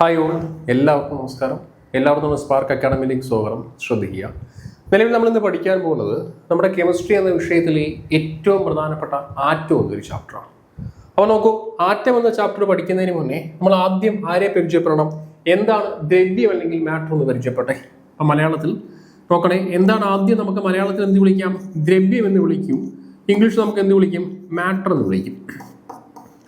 Hi all എല്ലാവർക്കും നമസ്കാരം. എല്ലാവർക്കും സ്പാർക്ക് അക്കാഡമിയിലേക്ക് സ്വാഗതം. ശ്രദ്ധിക്കുക. നിലവിൽ നമ്മൾ ഇന്ന് പഠിക്കാൻ പോകുന്നത് നമ്മുടെ കെമിസ്ട്രി എന്ന വിഷയത്തിലെ ഏറ്റവും പ്രധാനപ്പെട്ട ആറ്റം എന്നൊരു ചാപ്റ്ററാണ് അപ്പോൾ നോക്കൂ ആറ്റം എന്ന ചാപ്റ്റർ പഠിക്കുന്നതിന് മുന്നേ നമ്മൾ ആദ്യം ആരെ പരിചയപ്പെടണം? എന്താണ് ദ്രവ്യം അല്ലെങ്കിൽ മാറ്റർ എന്ന് പരിചയപ്പെട്ടെ? അപ്പം മലയാളത്തിൽ നോക്കണേ എന്താണ് ആദ്യം നമുക്ക് മലയാളത്തിൽ എന്ത് വിളിക്കാം? ദ്രവ്യം എന്ന് വിളിക്കും. ഇംഗ്ലീഷ് നമുക്ക് എന്ത് വിളിക്കും? മാറ്റർ എന്ന് വിളിക്കും.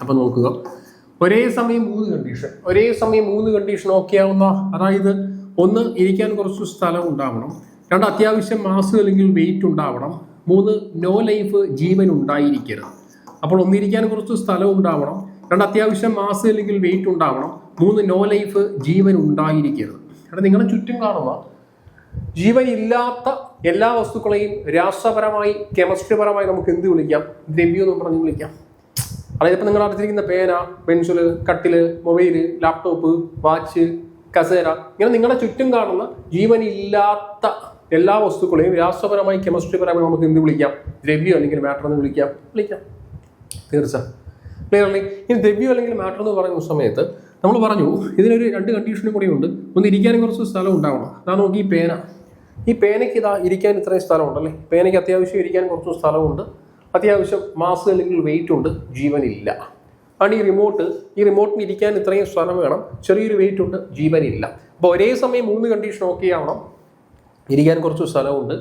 അപ്പം നോക്കുക. ഒരേ സമയം മൂന്ന് കണ്ടീഷൻ ഒരേ സമയം മൂന്ന് കണ്ടീഷൻ ഓക്കെ ആവുന്ന അതായത് ഒന്ന് ഇരിക്കാൻ കുറച്ച് സ്ഥലം ഉണ്ടാവണം രണ്ട് അത്യാവശ്യം മാസ് അല്ലെങ്കിൽ വെയിറ്റ് ഉണ്ടാവണം മൂന്ന് നോ ലൈഫ് ജീവൻ ഉണ്ടായിരിക്കരുത് അപ്പോൾ ഒന്നിരിക്കാൻ കുറച്ച് സ്ഥലം ഉണ്ടാവണം രണ്ട് അത്യാവശ്യം മാസ് അല്ലെങ്കിൽ വെയിറ്റ് ഉണ്ടാവണം മൂന്ന് നോ ലൈഫ് ജീവൻ ഉണ്ടായിരിക്കരുത് അവിടെ നിങ്ങളുടെ ചുറ്റും കാണുന്ന ജീവനില്ലാത്ത എല്ലാ വസ്തുക്കളെയും രാസപരമായി കെമിസ്ട്രിപരമായി നമുക്ക് എന്ത് വിളിക്കാം? ദ്രവ്യം എന്ന് പറഞ്ഞ് വിളിക്കാം. അതായത് ഇപ്പം നിങ്ങൾ അടുത്തിരിക്കുന്ന പേന പെൻസിൽ കട്ടിൽ മൊബൈൽ ലാപ്ടോപ്പ് വാച്ച് കസേര ഇങ്ങനെ നിങ്ങളുടെ ചുറ്റും കാണുന്ന ജീവനില്ലാത്ത എല്ലാ വസ്തുക്കളെയും രാസപരമായി കെമിസ്ട്രിപരമായി നമുക്ക് എന്ത് വിളിക്കാം? ദ്രവ്യം അല്ലെങ്കിൽ മാറ്റർ എന്ന് വിളിക്കാം? വിളിക്കാം. തീർച്ച ക്ലിയർലി ഇനി ദ്രവ്യം അല്ലെങ്കിൽ മാറ്റർ എന്ന് പറയുന്ന സമയത്ത് നമ്മൾ പറഞ്ഞു ഇതിനൊരു രണ്ട് കണ്ടീഷനും കൂടി ഉണ്ട്. ഒന്ന് ഇരിക്കാനും കുറച്ച് സ്ഥലം ഉണ്ടാവണം. അതാ നോക്കി ഈ പേന. ഈ പേനയ്ക്ക് ഇതാ ഇരിക്കാൻ ഇത്രയും സ്ഥലമുണ്ടല്ലേ പേനയ്ക്ക് അത്യാവശ്യം ഇരിക്കാൻ കുറച്ച് സ്ഥലമുണ്ട്. അത്യാവശ്യം മാസ് അല്ലെങ്കിൽ വെയിറ്റ് ഉണ്ട് ജീവനില്ല. ആണ് ഈ റിമോട്ട് ഈ റിമോട്ടിന് ഇരിക്കാൻ ഇത്രയും സ്ഥലം വേണം. ചെറിയൊരു വെയിറ്റ് ഉണ്ട് ജീവനില്ല. അപ്പോൾ ഒരേ സമയം മൂന്ന് കണ്ടീഷൻ ഓക്കെ ആവണം. ഇരിക്കാൻ കുറച്ച് സ്ഥലമുണ്ട്.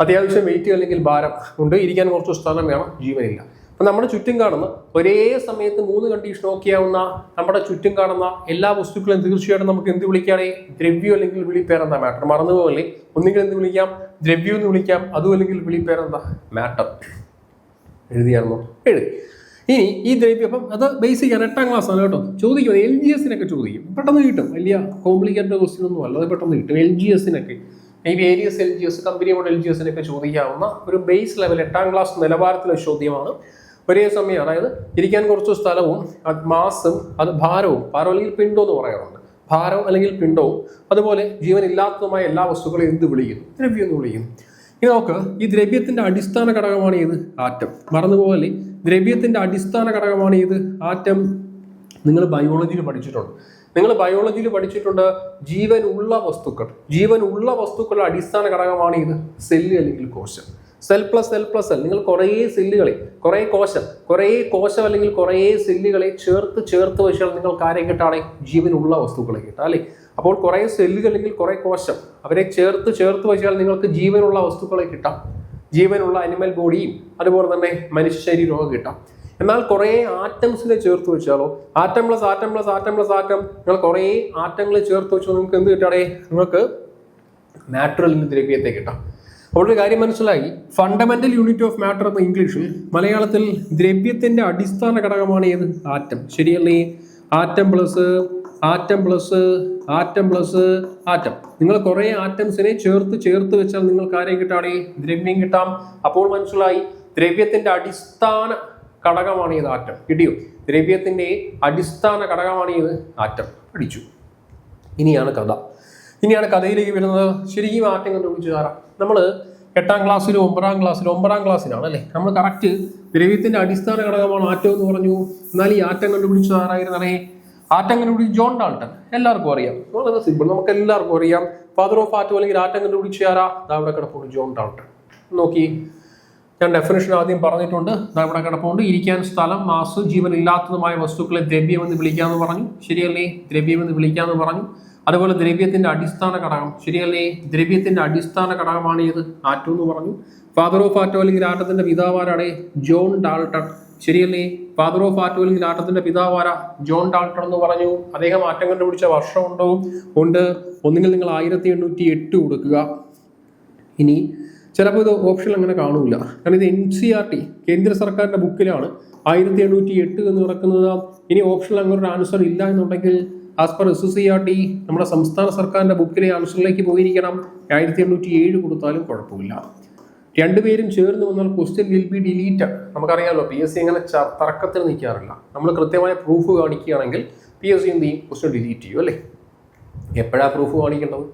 അത്യാവശ്യം വെയിറ്റ് അല്ലെങ്കിൽ ഭാരം ഉണ്ട്. ഇരിക്കാൻ കുറച്ച് സ്ഥലം വേണം ജീവനില്ല. അപ്പം നമ്മുടെ ചുറ്റും കാണുന്ന ഒരേ സമയത്ത് മൂന്ന് കണ്ടീഷൻ ഓക്കെ ആവുന്ന നമ്മുടെ ചുറ്റും കാണുന്ന എല്ലാ വസ്തുക്കളും തീർച്ചയായിട്ടും നമുക്ക് എന്ത് വിളിക്കുകയാണെ ദ്രവ്യം അല്ലെങ്കിൽ വിളിപ്പേരെന്താ മാറ്റർ മറന്നുപോകല്ലേ? ഒന്നുകിൽ എന്ത് വിളിക്കാം? ദ്രവ്യം എന്ന് വിളിക്കാം. അതും അല്ലെങ്കിൽ വിളിപ്പേരെന്താ മാറ്റർ എഴുതിയായിരുന്നോ? എഴുതി. ഇനി ഈ ദ്രവ്യം അപ്പം അത് ബേസിക് ആണ് എട്ടാം ക്ലാസ് ആണ് കേട്ടോ. ചോദിക്കും എൽ ജി എസിനൊക്കെ ചോദിക്കും. പെട്ടെന്ന് കിട്ടും. വലിയ കോംപ്ലിക്കേറ്റഡ് ക്വസ്റ്റ്യൻ ഒന്നും അല്ല അത് പെട്ടെന്ന് കിട്ടും. എൽ ജി എസിനൊക്കെ ഈ various L G S company mode L G എസിനൊക്കെ ചോദിക്കാവുന്ന ഒരു ബേസ് ലെവൽ എട്ടാം ക്ലാസ് നിലവാരത്തിലെ ചോദ്യമാണ്. ഒരേ സമയം അതായത് ഇരിക്കാൻ കുറച്ച് സ്ഥലവും മാസും അത് ഭാരവും ഭാരം അല്ലെങ്കിൽ പിണ്ടോ എന്ന് പറയാറുണ്ട്. ഭാരം അല്ലെങ്കിൽ പിണ്ടവും അതുപോലെ ജീവനില്ലാത്തതുമായ എല്ലാ വസ്തുക്കളെയും എന്ത് വിളിക്കും? ദ്രവ്യം എന്ന് വിളിക്കുന്നു ഇനി നോക്കുക ഈ ദ്രവ്യത്തിന്റെ അടിസ്ഥാന ഘടകമാണ് ഏത്? ആറ്റം. മറന്നുപോലെ ദ്രവ്യത്തിന്റെ അടിസ്ഥാന ഘടകമാണ് ഏത്? ആറ്റം. നിങ്ങൾ ബയോളജിയിൽ പഠിച്ചിട്ടുണ്ട്. നിങ്ങൾ ബയോളജിയിൽ പഠിച്ചിട്ടുണ്ട് ജീവൻ ഉള്ള വസ്തുക്കൾ. ജീവൻ ഉള്ള വസ്തുക്കളുടെ അടിസ്ഥാന ഘടകമാണ് ഇത് സെല്ല് അല്ലെങ്കിൽ കോശം. Cell plus cell plus cell നിങ്ങൾ കുറേ സെല്ലുകളെ കുറേ കോശം കുറേ കോശം അല്ലെങ്കിൽ കുറേ സെല്ലുകളെ ചേർത്ത് ചേർത്ത് വെച്ചാൽ നിങ്ങൾക്ക് ആരെയും കിട്ടാണെ ജീവനുള്ള വസ്തുക്കളെ കിട്ടാം അല്ലേ? അപ്പോൾ കുറേ സെല്ലുകൾ അല്ലെങ്കിൽ കുറേ കോശം അവരെ ചേർത്ത് ചേർത്ത് വെച്ചാൽ നിങ്ങൾക്ക് ജീവനുള്ള വസ്തുക്കളെ കിട്ടാം. ജീവനുള്ള അനിമൽ ബോഡിയും അതുപോലെ തന്നെ മനുഷ്യ ശരീരമൊക്കെ കിട്ടാം. എന്നാൽ കുറേ ആറ്റംസിനെ ചേർത്ത് വെച്ചാലോ atom plus atom plus atom plus atom നിങ്ങൾ കുറേ ആറ്റങ്ങളെ ചേർത്ത് വെച്ചാൽ നിങ്ങൾക്ക് എന്ത് കിട്ടാടേ? നിങ്ങൾക്ക് നാച്ചുറൽ ദ്രവ്യത്തെ കിട്ടാം. അപ്പോൾ ഒരു കാര്യം മനസ്സിലായി. ഫണ്ടമെന്റൽ യൂണിറ്റ് ഓഫ് മാറ്റർ എന്ന ഇംഗ്ലീഷിൽ മലയാളത്തിൽ ദ്രവ്യത്തിന്റെ അടിസ്ഥാന ഘടകമാണ് ഏത്? ആറ്റം ശരിയല്ലേ? Atom plus atom plus atom plus atom. നിങ്ങൾ കുറേ ആറ്റംസിനെ ചേർത്ത് ചേർത്ത് വെച്ചാൽ നിങ്ങൾക്ക് ആരെയും കിട്ടാണേ ദ്രവ്യം കിട്ടാം. അപ്പോൾ മനസ്സിലായി ദ്രവ്യത്തിന്റെ അടിസ്ഥാന ഘടകമാണ് ഇത് ആറ്റം? കിട്ടിയോ? ദ്രവ്യത്തിന്റെ അടിസ്ഥാന ഘടകമാണ് ഇത് ആറ്റം. പഠിച്ചു ഇനിയാണ് കഥ. ഇനിയാണ് കഥയിലേക്ക് വരുന്നത്. ശരിക്കും ആറ്റം കണ്ടുപിടിച്ചു തരാം നമ്മൾ എട്ടാം ക്ലാസ്സിലും ഒമ്പതാം ക്ലാസ്സിലും ഒമ്പതാം ക്ലാസ്സിലാണ് അല്ലേ? നമ്മൾ കറക്റ്റ് ദ്രവ്യത്തിന്റെ അടിസ്ഥാന ഘടകമാണ് ആറ്റം എന്ന് പറഞ്ഞു. എന്നാൽ ഈ ആറ്റം കണ്ടുപിടിച്ചത് ആരായിരുന്നേ ആറ്റം കണ്ടുപിടിച്ച് ജോൺ ഡാൾട്ടൺ. എല്ലാവർക്കും അറിയാം. വളരെ സിമ്പിൾ നമുക്ക് എല്ലാവർക്കും അറിയാം. ഫാദർ ഓഫ് ആറ്റോ അല്ലെങ്കിൽ ആറ്റങ്ങനൂടി ചേരാ അവിടെ കിടപ്പുണ്ട് ജോൺ ഡാൾട്ടൺ. നോക്കി. ഞാൻ ഡെഫിനേഷൻ ആദ്യം പറഞ്ഞിട്ടുണ്ട്. ഇവിടെ കിടപ്പുണ്ട്. ഇരിക്കാൻ സ്ഥലം മാസ് ജീവൻ ഇല്ലാത്തതുമായ വസ്തുക്കളെ ദ്രവ്യമെന്ന് വിളിക്കാമെന്ന് പറഞ്ഞു. ശരിയല്ലേ? ദ്രവ്യമെന്ന് വിളിക്കാമെന്ന് പറഞ്ഞു. അതുപോലെ ദ്രവ്യത്തിന്റെ അടിസ്ഥാന ഘടകം. ശരിയല്ലേ? ദ്രവ്യത്തിന്റെ അടിസ്ഥാന ഘടകമാണ് ഏത്? ആറ്റോ എന്ന് പറഞ്ഞു. ഫാദർ ഓഫ് ആറ്റോ അല്ലെങ്കിൽ ആറ്റത്തിന്റെ പിതാവാരാടെ ജോൺ ഡാൾട്ടൺ. ശരിയല്ലേ? ഫാദർ ഓഫ് അല്ലെങ്കിൽ ആറ്റത്തിന്റെ പിതാവാര ജോൺ ഡാൾട്ടൺ എന്ന് പറഞ്ഞു. അദ്ദേഹം ആറ്റം കണ്ടുപിടിച്ച വർഷമുണ്ടോ? ഉണ്ട്. ഒന്നുകിൽ നിങ്ങൾ ആയിരത്തി എണ്ണൂറ്റി എട്ട് കൊടുക്കുക. ഇനി ചിലപ്പോൾ ഇത് ഓപ്ഷൻ അങ്ങനെ കാണൂല. കാരണം ഇത് എൻ സി ആർ ടി കേന്ദ്ര സർക്കാരിന്റെ ബുക്കിലാണ് ആയിരത്തി എണ്ണൂറ്റി എട്ട് എന്ന് നടക്കുന്നത് ഇനി ഓപ്ഷനിൽ അങ്ങനെ ഒരു ആൻസർ ഇല്ല എന്നുണ്ടെങ്കിൽ as per S C R T നമ്മുടെ സംസ്ഥാന സർക്കാരിന്റെ ബുക്കിലെ ആൻസറിലേക്ക് പോയിരിക്കണം. ആയിരത്തി എണ്ണൂറ്റി ഏഴ് കൊടുത്താലും കുഴപ്പമില്ല. രണ്ടുപേരും ചേർന്ന് വന്നാൽ ക്വസ്റ്റ്യൻ വിൽ ബി ഡിലീറ്റ് നമുക്കറിയാമല്ലോ പി എസ് സി അങ്ങനെ തർക്കത്തിൽ നിൽക്കാറില്ല. നമ്മൾ കൃത്യമായ പ്രൂഫ് കാണിക്കുകയാണെങ്കിൽ പി എസ് സി എന്ത് ചെയ്യും? ക്വസ്റ്റ്യൻ ഡിലീറ്റ് ചെയ്യും അല്ലേ? എപ്പോഴാണ് പ്രൂഫ് കാണിക്കേണ്ടത്?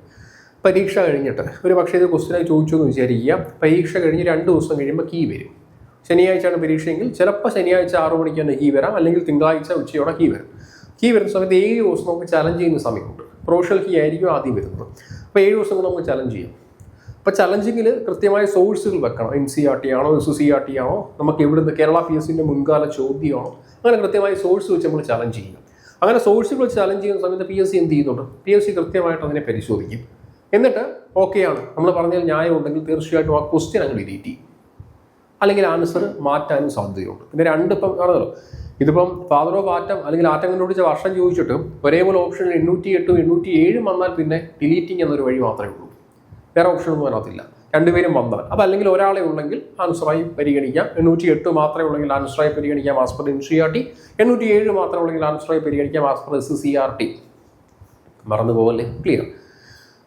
പരീക്ഷ കഴിഞ്ഞിട്ട്. ഒരു പക്ഷേ ഇത് ക്വസ്റ്റ്യനായി ചോദിച്ചു എന്ന് വിചാരിക്കുക. പരീക്ഷ കഴിഞ്ഞ് രണ്ട് ദിവസം കഴിയുമ്പോൾ കീ വരും. ശനിയാഴ്ചയാണ് പരീക്ഷയെങ്കിൽ ചിലപ്പോൾ ശനിയാഴ്ച ആറ് മണിക്ക് തന്നെ കീ വരാം. അല്ലെങ്കിൽ തിങ്കളാഴ്ച ഉച്ചയോടെ കീ വരും. കീ വരുന്ന സമയത്ത് ഏഴ് ദിവസം നമുക്ക് ചലഞ്ച് ചെയ്യുന്ന സമയമുണ്ട്. പ്രൊഫഷണൽ കീ ആയിരിക്കും ആദ്യം വരുന്നത്. അപ്പോൾ ഏഴ് ദിവസം കൊണ്ട് നമുക്ക് ചലഞ്ച് ചെയ്യാം. അപ്പോൾ ചലഞ്ചിങ്ങിൽ കൃത്യമായ സോഴ്സുകൾ വെക്കണം. എൻ സി ആർ ടി ആണോ എസ് സി ആർ ടി ആണോ നമുക്ക് എവിടുന്ന് കേരള പി എസ് സിന്റെ മുൻകാല ചോദ്യമാണോ അങ്ങനെ കൃത്യമായ സോഴ്സ് വെച്ച് നമ്മൾ ചലഞ്ച് ചെയ്യും അങ്ങനെ സോഴ്സുകൾ വെച്ച് ചലഞ്ച് ചെയ്യുന്ന സമയത്ത് പി എസ് സി എന്ത് ചെയ്യുന്നുണ്ട്? പി എസ് സി കൃത്യമായിട്ട് അതിനെ പരിശോധിക്കും. എന്നിട്ട് ഓക്കെയാണ് നമ്മൾ പറഞ്ഞാൽ ന്യായം ഉണ്ടെങ്കിൽ തീർച്ചയായിട്ടും ആ ക്വസ്റ്റ്യൻ അങ്ങ് ഡിലീറ്റ് ചെയ്യും. അല്ലെങ്കിൽ ആൻസർ മാറ്റാനും സാധ്യതയുണ്ട്. പിന്നെ രണ്ട് ഇപ്പം ഇതിപ്പം ഫാദർ ഓഫ് ആറ്റം അല്ലെങ്കിൽ ആറ്റം കണ്ടുപിടിച്ച വർഷം ചോദിച്ചിട്ട് ഒരേപോലെ ഓപ്ഷൻ എണ്ണൂറ്റി എട്ടും എണ്ണൂറ്റി ഏഴും വന്നാൽ പിന്നെ ഡിലീറ്റിംഗ് എന്നൊരു വഴി മാത്രമേ ഉള്ളൂ. വേറെ ഓപ്ഷനൊന്നും അതിനകത്തില്ല. രണ്ടുപേരും വന്നാൽ അപ്പം അല്ലെങ്കിൽ ഒരാളെ ഉണ്ടെങ്കിൽ ആൻസറായി പരിഗണിക്കാം. എണ്ണൂറ്റി എട്ട് മാത്രമേ ഉള്ളെങ്കിൽ ആൻസറായി പരിഗണിക്കാം. As per N C R T എണ്ണൂറ്റി ഏഴ് മാത്രമേ ഉള്ളെങ്കിൽ ആൻസറായി പരിഗണിക്കാം. As per S C R T മറന്നു പോകല്ലേ ക്ലിയർ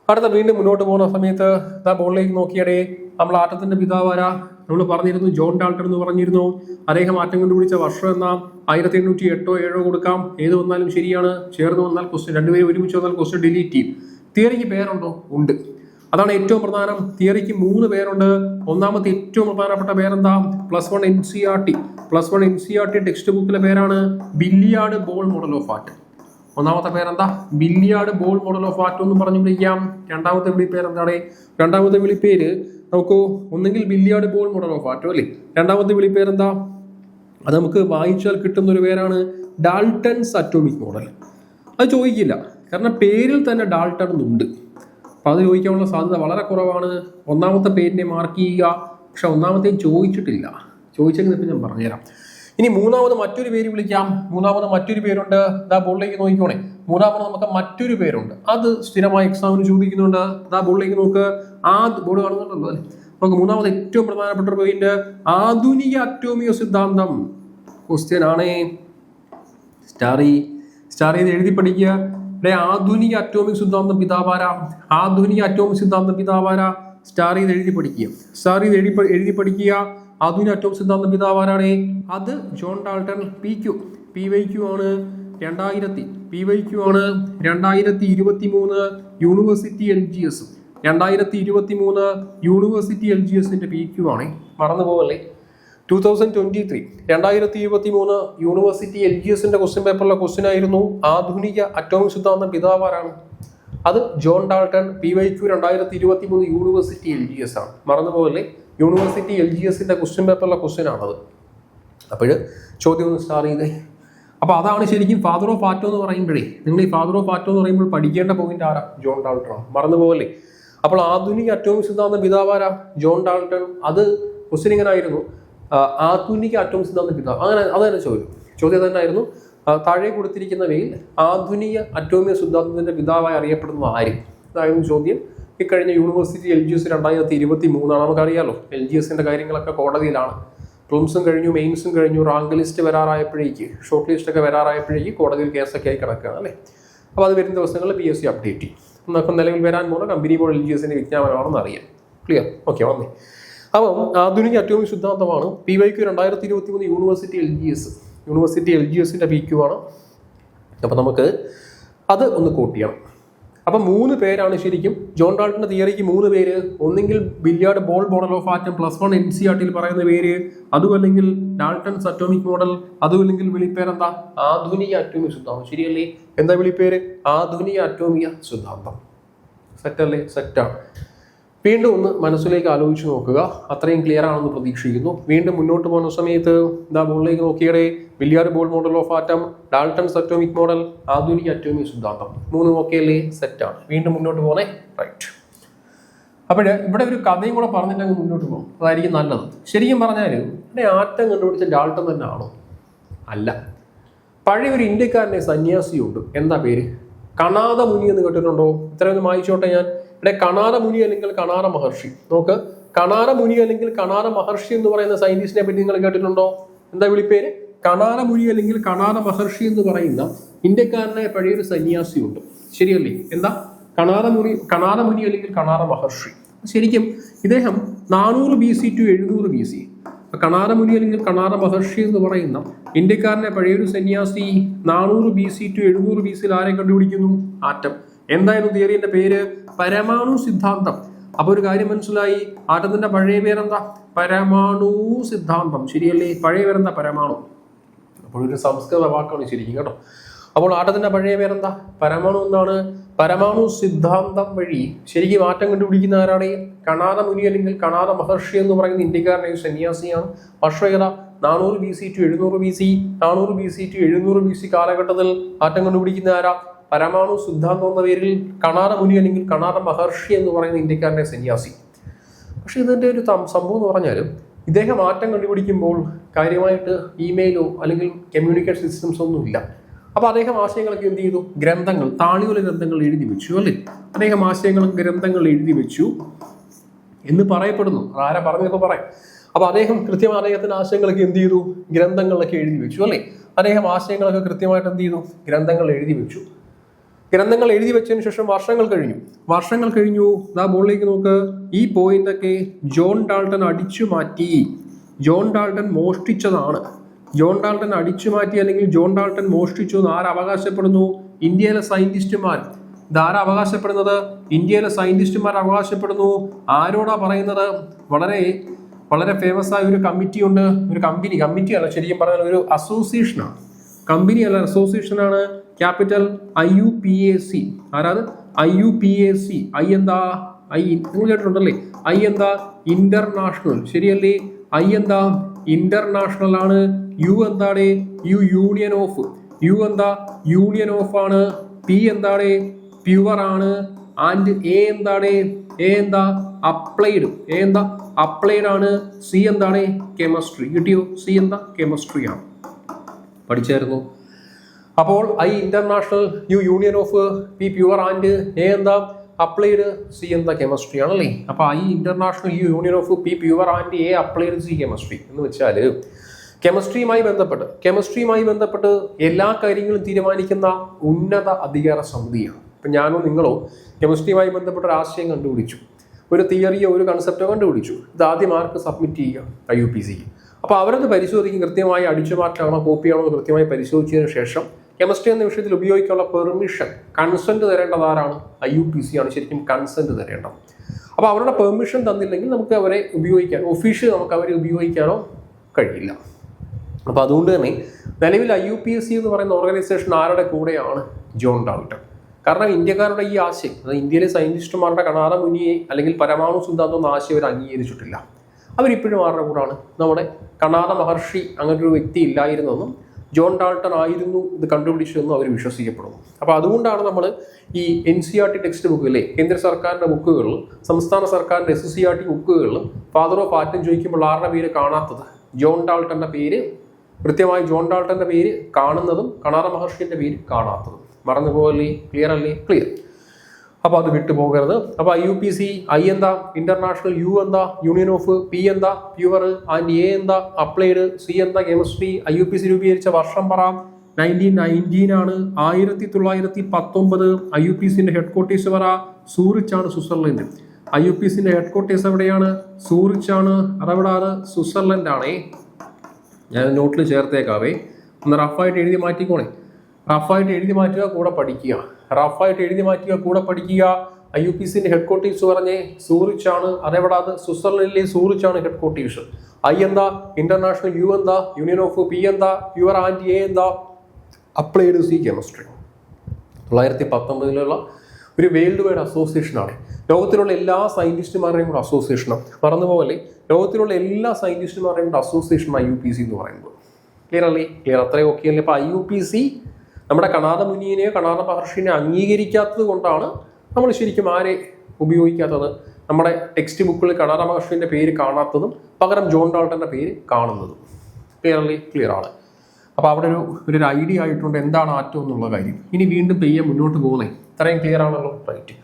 അടുത്ത വീണ്ടും മുന്നോട്ട് പോകുന്ന സമയത്ത് ആ ബോളിലേക്ക് നോക്കിയടേ നമ്മൾ ആറ്റത്തിന്റെ പിതാവാരാ നമ്മൾ പറഞ്ഞിരുന്നു ജോൺ ഡാൾട്ടർ എന്ന് പറഞ്ഞിരുന്നു. അദ്ദേഹം ആറ്റം കണ്ടുപിടിച്ച വർഷം എന്ന? ആയിരത്തി എണ്ണൂറ്റി എട്ടോ ഏഴോ കൊടുക്കാം. ഏത് വന്നാലും ശരിയാണ്. ചേർന്ന് വന്നാൽ ക്വസ്റ്റ്യൻ രണ്ടുപേരും ഒരുമിച്ച് വന്നാൽ ക്വസ്റ്റ്യൻ ഡിലീറ്റ് ചെയ്യും. തിയറിക്ക് പേരുണ്ടോ? ഉണ്ട്. അതാണ് ഏറ്റവും പ്രധാനം. തിയറിക്ക് മൂന്ന് പേരുണ്ട്. ഒന്നാമത്തെ ഏറ്റവും പ്രധാനപ്പെട്ട പേരെന്താ? Plus one N C R T plus one N C R T text ബുക്കിലെ പേരാണ് billiard ball model of art ഒന്നാമത്തെ പേരെന്താ? Billiard ball model of art എന്ന് പറഞ്ഞു വിളിക്കാം രണ്ടാമത്തെ വിളിപ്പേര് എന്താണ് രണ്ടാമത്തെ വിളിപ്പേര് നമുക്ക് ഒന്നെങ്കിൽ ബില്ലിയാർഡ് ബോൾ മോഡൽ ഓഫ് ആർട്ടോ അല്ലേ? രണ്ടാമത്തെ വിളിപ്പേര് എന്താ അത് നമുക്ക് വായിച്ചാൽ കിട്ടുന്ന ഒരു പേരാണ് ഡാൾട്ടൺസ് അറ്റോമിക് മോഡൽ അത് ചോദിക്കില്ല. കാരണം പേരിൽ തന്നെ ഡാൾട്ടൺ എന്നുണ്ട് അപ്പോൾ അത് ചോദിക്കാനുള്ള സാധ്യത വളരെ കുറവാണ്. ഒന്നാമത്തെ പേരിനെ മാർക്ക് ചെയ്യുക. പക്ഷെ ഒന്നാമത്തെയും ചോദിച്ചിട്ടില്ല. ചോദിച്ചെങ്കിൽ ഞാൻ പറഞ്ഞുതരാം. ഇനി മൂന്നാമത് മറ്റൊരു പേര് വിളിക്കാം. മൂന്നാമത് മറ്റൊരു പേരുണ്ട്. ദാ ബോളിലേക്ക് നോക്കിക്കോണേ. മൂന്നാമത് നമുക്ക് മറ്റൊരു പേരുണ്ട്. അത് സ്ഥിരമായി എക്സാമിന് ചോദിക്കുന്നുണ്ട്. ദാ ബോളിലേക്ക് നോക്ക്. ആ ബോർഡ് കാണുന്നുണ്ടല്ലോ അല്ലേ? നമുക്ക് മൂന്നാമത് ഏറ്റവും പ്രധാനപ്പെട്ട ഒരു പോയിന്റ് ആധുനിക അറ്റോമിയോ സിദ്ധാന്തം. ക്വസ്റ്റ്യൻ ആണേ. സ്റ്റാറി സ്റ്റാർ ചെയ്ത് എഴുതി പഠിക്കുക. ഇവിടെ ആധുനിക അറ്റോമിക് സിദ്ധാന്തം പിതാവാര? ആധുനിക അറ്റോമിക് സിദ്ധാന്തം പിതാവാര? സ്റ്റാർ ചെയ്ത് എഴുതി പഠിക്കുക. സ്റ്റാർ ചെയ്ത് എഴുതി എഴുതി പഠിക്കുക. ആധുനിക അറ്റോമിക് സിദ്ധാന്തം പിതാവാരാണ്? അത് John Dalton P Q P Y Q ആണ്. രണ്ടായിരത്തി പി വൈ ക്യു ആണ്. രണ്ടായിരത്തി ഇരുപത്തി മൂന്ന് യൂണിവേഴ്സിറ്റി എൽ ജി എസ് രണ്ടായിരത്തി ഇരുപത്തി മൂന്ന് യൂണിവേഴ്സിറ്റി എൽ ജി എസിന്റെ പി ക്യു ആണ്. മറന്നു പോകല്ലേ ടൂ തൗസൻഡ് ട്വന്റി ത്രീ രണ്ടായിരത്തി ഇരുപത്തി മൂന്ന് യൂണിവേഴ്സിറ്റി എൽ ജി എസിന്റെ ക്വസ്റ്റ്യൻ പേപ്പറിലെ ക്വസ്റ്റ്യൻ ആയിരുന്നു ആധുനിക അറ്റോമിക് സിദ്ധാന്തം പിതാവാരാണ് അത് John Dalton P Y Q രണ്ടായിരത്തി ഇരുപത്തി മൂന്ന് യൂണിവേഴ്സിറ്റി എൽ ജി എസ് ആണ് മറന്നുപോലെ യൂണിവേഴ്സിറ്റി എൽ ജി എസിന്റെ ക്വസ്റ്റ്യൻ പേപ്പറിലെ ക്വസ്റ്റ്യൻ ആണത്. അപ്പോൾ ചോദ്യം ഒന്ന് സ്റ്റാർ ചെയ്തേ. അപ്പോൾ അതാണ് ശരിക്കും ഫാദർ ഓഫ് ആറ്റോ എന്ന് പറയുമ്പോഴേ നിങ്ങൾ ഈ ഫാദർ ഓഫ് ആറ്റോ എന്ന് പറയുമ്പോൾ പഠിക്കേണ്ട പോയിന്റ് ആരാ? ജോൺ ഡാൾട്ടൺ ആണ്. മറന്നുപോലെ അപ്പോൾ ആധുനിക അറ്റോമിക് സിദ്ധാന്തം പിതാവാരാ ജോൺ ഡാൾട്ടൺ. അത് ക്വസ്റ്റ്യൻ ഇങ്ങനെ ആയിരുന്നു. ആധുനിക അറ്റോംസ് സിദ്ധാന്തം കിട്ടുക അങ്ങനെ അതന്നെ തന്നെ ചോദ്യം. ചോദ്യം തന്നെ ആയിരുന്നു ആ, താഴെ കൊടുത്തിരിക്കുന്നവയിൽ ആധുനിക അറ്റോമിക സിദ്ധാന്തത്തിന്റെ പിതാവായി അറിയപ്പെടുന്നത് ആര്? അതായിരുന്നു ചോദ്യം. ഇക്കഴിഞ്ഞ യൂണിവേഴ്സിറ്റി എൽ ജി എസ് രണ്ടായിരത്തി ഇരുപത്തി മൂന്നാണ് നമുക്കറിയാലോ എൽ ജി എസിന്റെ കാര്യങ്ങളൊക്കെ കോടതിയിലാണ്. പ്രിംസും കഴിഞ്ഞു മെയിൻസും കഴിഞ്ഞു റാങ്ക് ലിസ്റ്റ് വരാറായപ്പോഴേക്ക് ഷോർട്ട് ലിസ്റ്റ് ഒക്കെ വരാറായപ്പോഴേക്ക് കോടതിയിൽ കേസൊക്കെ ആയി കിടക്കുകയാണ് അല്ലേ? അപ്പോൾ അത് വരുന്ന ദിവസങ്ങളിൽ പി എസ് സി അപ്ഡേറ്റ് ചെയ്യും നമുക്ക് നിലവിൽ വരാൻ പോകുന്ന കമ്പനി ബോർഡ് എൽ ജി എസിന്റെ വിജ്ഞാപനമാണെന്ന് അറിയാം. ക്ലിയർ ഓക്കെ വന്നേ. അപ്പം ആധുനിക അറ്റോമിക് സിദ്ധാന്തമാണ് പി വൈ ക്യു രണ്ടായിരത്തി ഇരുപത്തി മൂന്ന് university L G S university L G എസിന്റെ പി ക്യു ആണ്. അപ്പം നമുക്ക് അത് ഒന്ന് കോട്ട് ചെയ്യണം. അപ്പം മൂന്ന് പേരാണ് ശരിക്കും. ജോൺ ഡാൾട്ടിന്റെ തിയറിക്ക് മൂന്ന് പേര്. ഒന്നെങ്കിൽ billiard ball model of atom plus one N C ആർട്ടിൽ പറയുന്ന പേര്. അതുമല്ലെങ്കിൽ ഡാൾട്ടൺസ് അറ്റോമിക് മോഡൽ അതുമല്ലെങ്കിൽ വിളിപ്പേരെന്താ? ആധുനിക അറ്റോമിക് സിദ്ധാന്തം. ശരിയല്ലേ? എന്താ വിളിപ്പേര്? ആധുനിക അറ്റോമിക സിദ്ധാന്തം. സെറ്റല്ലേ സെറ്റാണ് വീണ്ടും ഒന്ന് മനസ്സിലേക്ക് ആലോചിച്ച് നോക്കുക. അത്രയും ക്ലിയർ ആണെന്ന് പ്രതീക്ഷിക്കുന്നു. വീണ്ടും മുന്നോട്ട് പോകുന്ന സമയത്ത് ഇതാ ബോളിലേക്ക് നോക്കിയടെ വില്യാർ ball model of atom Dalton's atomic model ആധുനിക അറ്റോമിക് സിദ്ധാന്തം. മൂന്ന് സെറ്റ് സെറ്റാണ് വീണ്ടും മുന്നോട്ട് പോകണേ റൈറ്റ് അപ്പോൾ ഇവിടെ ഒരു കഥയും കൂടെ പറഞ്ഞിട്ട് അങ്ങ് മുന്നോട്ട് പോകും. അതായിരിക്കും നല്ലത്. ശരിക്കും പറഞ്ഞാൽ ഇവിടെ ആറ്റം കണ്ടുപിടിച്ച ഡാൾട്ടൺ തന്നെ ആണോ? അല്ല. പഴയ ഒരു ഇന്ത്യക്കാരനെ സന്യാസിയുണ്ട്. എന്താ പേര്? കണാദ മുനി എന്ന് കേട്ടിട്ടുണ്ടോ? ഇത്രയൊന്നും വായിച്ചോട്ടെ ഞാൻ. ഇവിടെ കണാര മുനി അല്ലെങ്കിൽ കണാര മഹർഷി. നോക്ക് കണാര മുനി അല്ലെങ്കിൽ കണാര മഹർഷി എന്ന് പറയുന്ന സയന്റിസ്റ്റിനെ പറ്റി നിങ്ങൾ കേട്ടിട്ടുണ്ടോ? എന്താ വിളിപ്പേര്? കണാര മുനി അല്ലെങ്കിൽ കണാര മഹർഷി എന്ന് പറയുന്ന ഇന്ത്യക്കാരനായ പഴയൊരു സന്യാസി സന്യാസിയുണ്ട്. ശരിയല്ലേ? എന്താ? കണാര മുനി കണാര മുനി അല്ലെങ്കിൽ കണാര മഹർഷി. ശരിക്കും ഇദ്ദേഹം നാനൂറ് ബി സി ടു എഴുന്നൂറ് ബി സി കണാര മുനി അല്ലെങ്കിൽ കണാര മഹർഷി എന്ന് പറയുന്ന ഇന്ത്യക്കാരനെ പഴയൊരു സന്യാസി നാനൂറ് ബി സി ടു എഴുന്നൂറ് ബി സിയിൽ ആരെ കണ്ടുപിടിക്കുന്നു? ആറ്റം. എന്തായിരുന്നു തിയറിന്റെ പേര്? പരമാണു സിദ്ധാന്തം. അപ്പൊ ഒരു കാര്യം മനസ്സിലായി. ആറ്റത്തിന്റെ പഴയ പേരെന്താ? പരമാണു സിദ്ധാന്തം. ശരിയല്ലേ? പഴയ പേരെന്താ? പരമാണു. അപ്പോൾ ഒരു സംസ്കൃത വാക്കാണ് ശരിക്കും കേട്ടോ. അപ്പോൾ ആട്ടത്തിന്റെ പഴയ പേരെന്താ? പരമാണു എന്നാണ്. പരമാണു സിദ്ധാന്തം വഴി. ശരിക്കും മാറ്റം കണ്ടുപിടിക്കുന്ന ആരാണ്? കണാദ മുനി അല്ലെങ്കിൽ കണാദ മഹർഷി എന്ന് പറയുന്ന ഇന്ത്യക്കാരനായ സന്യാസിയാണ്. വർഷം ഏതാ? നാനൂറ് ബി സി ടു എഴുന്നൂറ് ബി സി നാനൂറ് ബി സി ടു എഴുന്നൂറ് ബി സി കാലഘട്ടത്തിൽ മാറ്റം കണ്ടുപിടിക്കുന്ന ആരാ? പരമാണു സിദ്ധാന്തം എന്ന പേരിൽ കണാട മുനി അല്ലെങ്കിൽ കണാദ മഹർഷി എന്ന് പറയുന്ന ഇന്ത്യക്കാരന്റെ സന്യാസി. പക്ഷേ ഇതിന്റെ ഒരു സംഭവം എന്ന് പറഞ്ഞാൽ ഇദ്ദേഹം മാറ്റം കണ്ടുപിടിക്കുമ്പോൾ കാര്യമായിട്ട് ഇമെയിലോ അല്ലെങ്കിൽ കമ്മ്യൂണിക്കേഷൻ സിസ്റ്റംസോ ഒന്നുമില്ല അപ്പോൾ അദ്ദേഹം ആശയങ്ങളൊക്കെ എന്ത് ചെയ്തു? ഗ്രന്ഥങ്ങൾ താളിയോല ഗ്രന്ഥങ്ങൾ എഴുതി വെച്ചു അല്ലേ? അദ്ദേഹം ആശയങ്ങൾ ഗ്രന്ഥങ്ങൾ എഴുതി വെച്ചു എന്ന് പറയപ്പെടുന്നു. ആരാ പറഞ്ഞപ്പോൾ പറയാം. അപ്പോൾ അദ്ദേഹം കൃത്യമായി അദ്ദേഹത്തിന്റെ ആശയങ്ങളൊക്കെ എന്ത് ചെയ്തു? ഗ്രന്ഥങ്ങളൊക്കെ എഴുതി വെച്ചു അല്ലേ? അദ്ദേഹം ആശയങ്ങളൊക്കെ കൃത്യമായിട്ട് എന്ത് ചെയ്തു? ഗ്രന്ഥങ്ങൾ എഴുതി വെച്ചു. ഗ്രന്ഥങ്ങൾ എഴുതി വെച്ചതിന് ശേഷം വർഷങ്ങൾ കഴിഞ്ഞു. വർഷങ്ങൾ കഴിഞ്ഞു. ദാ മുകളിലേക്ക് നോക്ക്. ഈ പോയിന്റ് ഒക്കെ ജോൺ ഡാൾട്ടൺ അടിച്ചു മാറ്റി. ജോൺ ഡാൾട്ടൺ മോഷ്ടിച്ചതാണ്. ജോൺ ഡാൾട്ടൺ അടിച്ചു മാറ്റി അല്ലെങ്കിൽ ജോൺ ഡാൾട്ടൺ മോഷ്ടിച്ചു എന്ന് ആര് അവകാശപ്പെടുന്നു? ഇന്ത്യയിലെ സയന്റിസ്റ്റുമാർ. ഇതാരാ അവകാശപ്പെടുന്നത്? ഇന്ത്യയിലെ സയന്റിസ്റ്റുമാർ അവകാശപ്പെടുന്നു. ആരോടാ പറയുന്നത്? വളരെ വളരെ ഫേമസ് ആയ ഒരു കമ്മിറ്റി ഉണ്ട്. ഒരു കമ്പനി കമ്മിറ്റി അല്ല ശരിക്കും പറഞ്ഞാൽ ഒരു അസോസിയേഷനാണ് കമ്പനി അല്ല അസോസിയേഷൻ ആണ്. Capital I U P A C. ആരാത്? I U P A C. I എന്താ? ഐ കേട്ടിട്ടുണ്ടല്ലേ? ഐ എന്താ? ഇന്റർനാഷണൽ. ശരിയല്ലേ? ഐ എന്താ? ഇന്റർനാഷണൽ ആണ്. യു എന്താണ് യു യൂണിയൻ ഓഫ്. യു എന്താ? യൂണിയൻ ഓഫ് ആണ്. പി എന്താണ് പ്യുവർ ആണ്. ആൻഡ് എ എന്താണ് എ എന്താ? അപ്ലൈഡ്. എ എന്താ? അപ്ലൈഡ് ആണ്. സി എന്താണ് കെമിസ്ട്രി. കിട്ടിയോ? സി എന്താ? കെമിസ്ട്രി ആണ് പഠിച്ചായിരുന്നു? അപ്പോൾ I international U union of P pure and A എന്താ? അപ്ലൈഡ് സി കെമിസ്ട്രി ആണല്ലേ? അപ്പോൾ I international union of P pure and A applied C chemistry എന്ന് വെച്ചാൽ കെമിസ്ട്രിയുമായി ബന്ധപ്പെട്ട് കെമിസ്ട്രിയുമായി ബന്ധപ്പെട്ട് എല്ലാ കാര്യങ്ങളും തീരുമാനിക്കുന്ന ഉന്നത അധികാര സമിതിയാണ്. ഇപ്പം ഞാനോ നിങ്ങളോ കെമിസ്ട്രിയുമായി ബന്ധപ്പെട്ട ഒരു ആശയം കണ്ടുപിടിച്ചു. ഒരു തിയറിയോ ഒരു കൺസെപ്റ്റോ കണ്ടുപിടിച്ചു. ഇത് ആദ്യം ആർക്ക് സബ്മിറ്റ് ചെയ്യുക? ഐ യു പി സിക്ക് അപ്പോൾ അവരത് പരിശോധിക്കും. കൃത്യമായി അടിച്ചുമാറ്റാണോ കോപ്പിയാണോ കൃത്യമായി പരിശോധിച്ചതിന് ശേഷം കെമിസ്ട്രി എന്ന വിഷയത്തിൽ ഉപയോഗിക്കാനുള്ള പെർമിഷൻ കൺസെന്റ് തരേണ്ടത് ആരാണ്? ഐ യു പി സി ആണ്. ശരിക്കും കൺസെന്റ് തരേണ്ടത്. അപ്പോൾ അവരുടെ പെർമിഷൻ തന്നില്ലെങ്കിൽ നമുക്ക് അവരെ ഉപയോഗിക്കാൻ ഒഫീഷ്യൽ നമുക്ക് അവരെ ഉപയോഗിക്കാനോ കഴിയില്ല. അപ്പോൾ അതുകൊണ്ട് തന്നെ നിലവിൽ I U P S C എന്ന് പറയുന്ന ഓർഗനൈസേഷൻ ആരുടെ കൂടെയാണ്? ജോൺ ഡാൾട്ടൺ കാരണം ഇന്ത്യക്കാരുടെ ഈ ആശയം അത് ഇന്ത്യയിലെ സയന്റിസ്റ്റുമാരുടെ കണാറ മുനിയെ അല്ലെങ്കിൽ പരമാണു സിദ്ധാന്തം എന്ന ആശയം അവർ അംഗീകരിച്ചിട്ടില്ല. അവരിപ്പോഴും ആരുടെ കൂടാണ്? നമ്മുടെ കണാദ മഹർഷി അങ്ങനൊരു വ്യക്തി ഇല്ലായിരുന്നെന്നും ജോൺ ഡാൾട്ടൺ ആയിരുന്നു ഇത് കണ്ടുപിടിച്ചതെന്നും അവർ വിശ്വസിക്കപ്പെടുന്നു. അപ്പോൾ അതുകൊണ്ടാണ് നമ്മൾ ഈ N C R T text ബുക്കിലെ കേന്ദ്ര സർക്കാരിന്റെ ബുക്കുകളിൽ സംസ്ഥാന സർക്കാരിന്റെ എസ് സി ആർ ടി ബുക്കുകളിലും ഫാദർ ഓഫ് ആറ്റം ചോദിക്കുമ്പോൾ ആരുടെ പേര് കാണാത്തത്? ജോൺ ഡാൾട്ടന്റെ പേര് കൃത്യമായി ജോൺ ഡാൾട്ടന്റെ പേര് കാണുന്നതും കണാറ മഹർഷിന്റെ പേര് കാണാത്തതും. മറന്നുപോകല്ലേ ക്ലിയർ അല്ലേ? ക്ലിയർ അപ്പോൾ അത് വിട്ടുപോകരുത്. അപ്പോൾ യു പി സി ഐ എന്താ ഇന്റർനാഷണൽ യു എന്താ യൂണിയൻ ഓഫ് പി എന്താ പ്യുവർ ആൻഡ് എ എന്താ അപ്ലൈഡ് സി എന്താ chemistry I U P C രൂപീകരിച്ച വർഷം പറ. നയന്റീൻ നയന്റീൻ ആണ് ആയിരത്തി തൊള്ളായിരത്തി പത്തൊമ്പത് ഐ യു പി സിന്റെ ഹെഡ് ക്വാർട്ടേഴ്സ് പറ സൂറിച്ചാണ് സ്വിറ്റ്സർലൻഡ്. ഐ യു പി സിന്റെ ഹെഡ് ക്വാർട്ടേഴ്സ് എവിടെയാണ് സൂറിച്ചാണ് അതെവിടാണ് സ്വിറ്റ്സർലൻഡ് ആണേ. ഞാൻ നോട്ടിൽ ചേർത്തേക്കാവേ. ഒന്ന് റഫായിട്ട് എഴുതി മാറ്റിക്കോണേ. റഫായിട്ട് എഴുതി മാറ്റുക കൂടെ പഠിക്കുക. റഫായിട്ട് എഴുതി മാറ്റുക കൂടെ പഠിക്കുക. ഐ യു പി സിന്റെ ഹെഡ് ക്വാർട്ടേഴ്സ് പറഞ്ഞേ സൂറിച്ചാണ് അതെവിടെ അത് സ്വിറ്റ്സർലൻഡിലെ സൂറിച്ചാണ് ഹെഡ് ക്വാർട്ടേഴ്സ് ഐ എന്താ? ഇന്റർനാഷണൽ യു എന്താ? യൂണിയൻ ഓഫ് പി എന്താ? പ്യുവർ ആൻഡ് എ എന്താ? അപ്ലൈഡ് സി കെമിസ്ട്രി തൊള്ളായിരത്തി പത്തൊമ്പതിലുള്ള ഒരു വേൾഡ് വൈഡ് അസോസിയേഷനാണ് ലോകത്തിലുള്ള എല്ലാ സയന്റിസ്റ്റുമാരുടെയും കൂടെ അസോസിയേഷനാണ് മറന്നുപോലെ ലോകത്തിലുള്ള എല്ലാ സയന്റിസ്റ്റുമാരുടെയും കൂടെ association I U P C എന്ന് പറയുന്നത്. ക്ലിയർ അല്ലേ? ക്ലിയർ അത്രയും ഓക്കെ അല്ലേ? അപ്പോൾ ഐ യു പി സി നമ്മുടെ കണാദ മുനിയെയോ കണാദ മഹർഷിനെ അംഗീകരിക്കാത്തത് കൊണ്ടാണ് നമ്മൾ ശരിക്കും ആരെ ഉപയോഗിക്കാത്തത്. നമ്മുടെ ടെക്സ്റ്റ് ബുക്കിൽ കണാദ മഹർഷിന്റെ പേര് കാണാത്തതും പകരം ജോൺ ഡാൾട്ടന്റെ പേര് കാണുന്നതും. ക്ലിയർലി ക്ലിയർ ആണ്. അപ്പോൾ അവിടെ ഒരു ഒരു ഐഡിയ ആയിട്ടുണ്ട് എന്താണ് ആറ്റം എന്നുള്ള കാര്യം. ഇനി വീണ്ടും പെയ്യെ മുന്നോട്ട് പോകുന്നേ. ഇത്രയും ക്ലിയർ ആണല്ലോ. റൈറ്റ്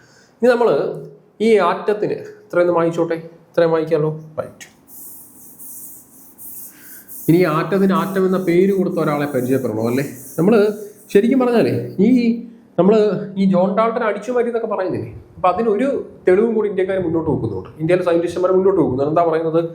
ഇനി നമ്മൾ ഈ ആറ്റത്തിന് ഇത്രയൊന്ന് വായിച്ചോട്ടെ? ഇത്രയും വായിക്കാമല്ലോ റൈറ്റ് ഇനി ആറ്റത്തിന് ആറ്റം എന്ന പേര് കൊടുത്ത ഒരാളെ പരിചയപ്പെടണം? അല്ലേ? നമ്മൾ ശരിക്കും പറഞ്ഞാൽ ഈ നമ്മൾ ഈ ജോൺ ഡാൾട്ടൻ അടിച്ചു മാറ്റി എന്നൊക്കെ പറയുന്നില്ലേ? അപ്പം അതിനൊരു തെളിവും കൂടി ഇന്ത്യക്കാർ മുന്നോട്ട് വെക്കുന്നുണ്ട്. ഇന്ത്യയിലെ സയന്റിസ്റ്റന്മാർ മുന്നോട്ട് വെക്കുന്നുണ്ട്. എന്താ പറയുന്നത്?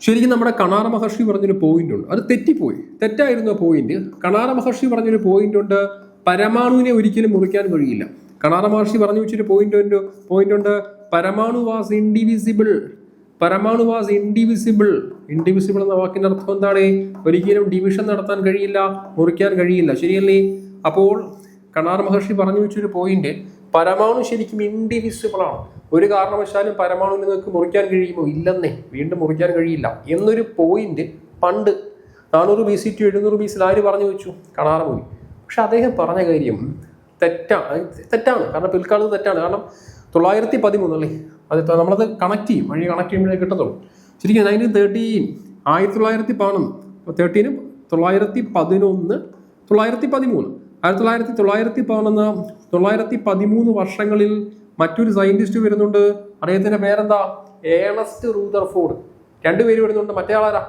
ശരിക്കും നമ്മുടെ കണാറ മഹർഷി പറഞ്ഞൊരു പോയിന്റ് ഉണ്ട്. അത് തെറ്റിപ്പോയി. തെറ്റായിരുന്നു ആ പോയിന്റ് കണാറ മഹർഷി പറഞ്ഞൊരു പോയിന്റ് ഉണ്ട് പരമാണുവിനെ ഒരിക്കലും മുറിക്കാൻ കഴിയില്ല. കണാറ മഹർഷി പറഞ്ഞു വെച്ചൊരു പോയിന്റ് ഉണ്ട് പോയിന്റ് ഉണ്ട് പരമാണു വാസ് ഇൻഡിവിസിബിൾ. പരമാണു വാസ് ഇൻഡിവിസിബിൾ ഇൻഡിവിസിബിൾ എന്ന വാക്കിന്റെ അർത്ഥം എന്താണ്? ഒരിക്കലും ഡിവിഷൻ നടത്താൻ കഴിയില്ല മുറിക്കാൻ കഴിയില്ല. ശരിയല്ലേ? അപ്പോൾ കണാർ മഹർഷി പറഞ്ഞു വെച്ചൊരു പോയിന്റ് പരമാണു ശരിക്കും ഇൻഡിവിസിബിൾ ആണ്. ഒരു കാരണവശാലും പരമാണു നിങ്ങൾക്ക് മുറിക്കാൻ കഴിയുമോ? ഇല്ലെന്നേ. വീണ്ടും മുറിക്കാൻ കഴിയില്ല. എന്നൊരു പോയിന്റ് പണ്ട് നാനൂറ് ബി സി ടു എഴുന്നൂറ് ബി സിൽ ആര് പറഞ്ഞു വെച്ചു? കണാറ പോയി പക്ഷെ അദ്ദേഹം പറഞ്ഞ കാര്യം തെറ്റാണ് തെറ്റാണ്. കാരണം പിൽക്കാലത്ത് തെറ്റാണ്. കാരണം തൊള്ളായിരത്തി പതിമൂന്ന് അല്ലേ? അത് ഇപ്പൊ നമ്മളത് കണക്ട് ചെയ്യും. വഴി കണക്ട് ചെയ്യുമ്പോഴേ കിട്ടത്തുള്ളൂ. ശരിക്കും നയന്റീൻ തേർട്ടീൻ ആയിരത്തി തൊള്ളായിരത്തി പതിനൊന്ന് തേർട്ടീനും തൊള്ളായിരത്തി പതിനൊന്ന് തൊള്ളായിരത്തി പതിമൂന്ന് ആയിരത്തി തൊള്ളായിരത്തി തൊള്ളായിരത്തി പതിനൊന്ന് തൊള്ളായിരത്തി പതിമൂന്ന് വർഷങ്ങളിൽ മറ്റൊരു സയന്റിസ്റ്റ് വരുന്നുണ്ട്. അദ്ദേഹത്തിന്റെ പേരെന്താ? ഏണസ്റ്റ് റൂദർഫോർഡ് രണ്ടുപേര് വരുന്നുണ്ട്. മറ്റേ ആളാരാ?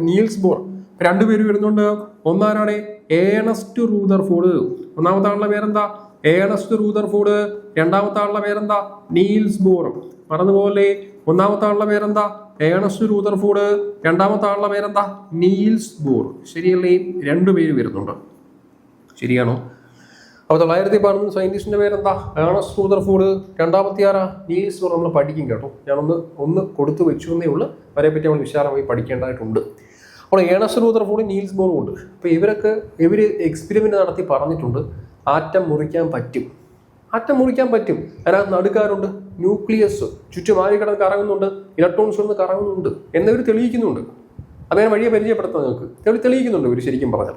നീൽസ് ബോർ രണ്ടുപേര് വരുന്നുണ്ട്. ഒന്നാരാണ്? ഏണസ്റ്റ് റൂദർഫോർഡ് ഒന്നാമത്തെ ആളുടെ പേരെന്താ? Ernest Rutherford. രണ്ടാമത്തെ ആളുടെ പേരെന്താ? നീൽസ് ബോർ പറഞ്ഞതുപോലെ ഒന്നാമത്തെ ആളുടെ പേരെന്താ? Ernest Rutherford. രണ്ടാമത്തെ ആളുടെ പേരെന്താ? നീൽസ് ബോർ ശരിയല്ലേ? രണ്ടു പേര് വരുന്നുണ്ട്. ശരിയാണോ? അപ്പോൾ തൊള്ളായിരത്തി പതിനൊന്ന് സയന്റിസ്റ്റിന്റെ പേരെന്താ? Ernest Rutherford. രണ്ടാമത്തെ ആരാ? നീൽസ് ബോർ നമ്മൾ പഠിക്കും കേട്ടോ. ഞാനൊന്ന് ഒന്ന് കൊടുത്തു വെച്ചു എന്നേ ഉള്ളൂ. പറ്റി നമ്മൾ വിശാലമായി പഠിക്കേണ്ടതായിട്ടുണ്ട്. അപ്പോൾ ഏണസ് റൂദർഫോർഡ് നീൽസ് ബോറും ഉണ്ട്. അപ്പോൾ ഇവരൊക്കെ ഇവർ എക്സ്പെരിമെന്റ് നടത്തി പറഞ്ഞിട്ടുണ്ട്. ആറ്റം മുറിക്കാൻ പറ്റും. ആറ്റം മുറിക്കാൻ പറ്റും. അതിനകത്ത് നടുക്കാറുണ്ട് ന്യൂക്ലിയസ്. ചുറ്റും ആരി കിടന്ന് കറങ്ങുന്നുണ്ട്. ഇലക്ട്രോൺസ് ഒന്ന് കറങ്ങുന്നുണ്ട്. എന്നിവർ തെളിയിക്കുന്നുണ്ട്. അതേ വഴിയെ പരിചയപ്പെടുത്താം നിങ്ങൾക്ക് തെളി തെളിയിക്കുന്നുണ്ട് ഇവർ ശരിക്കും പറഞ്ഞാൽ.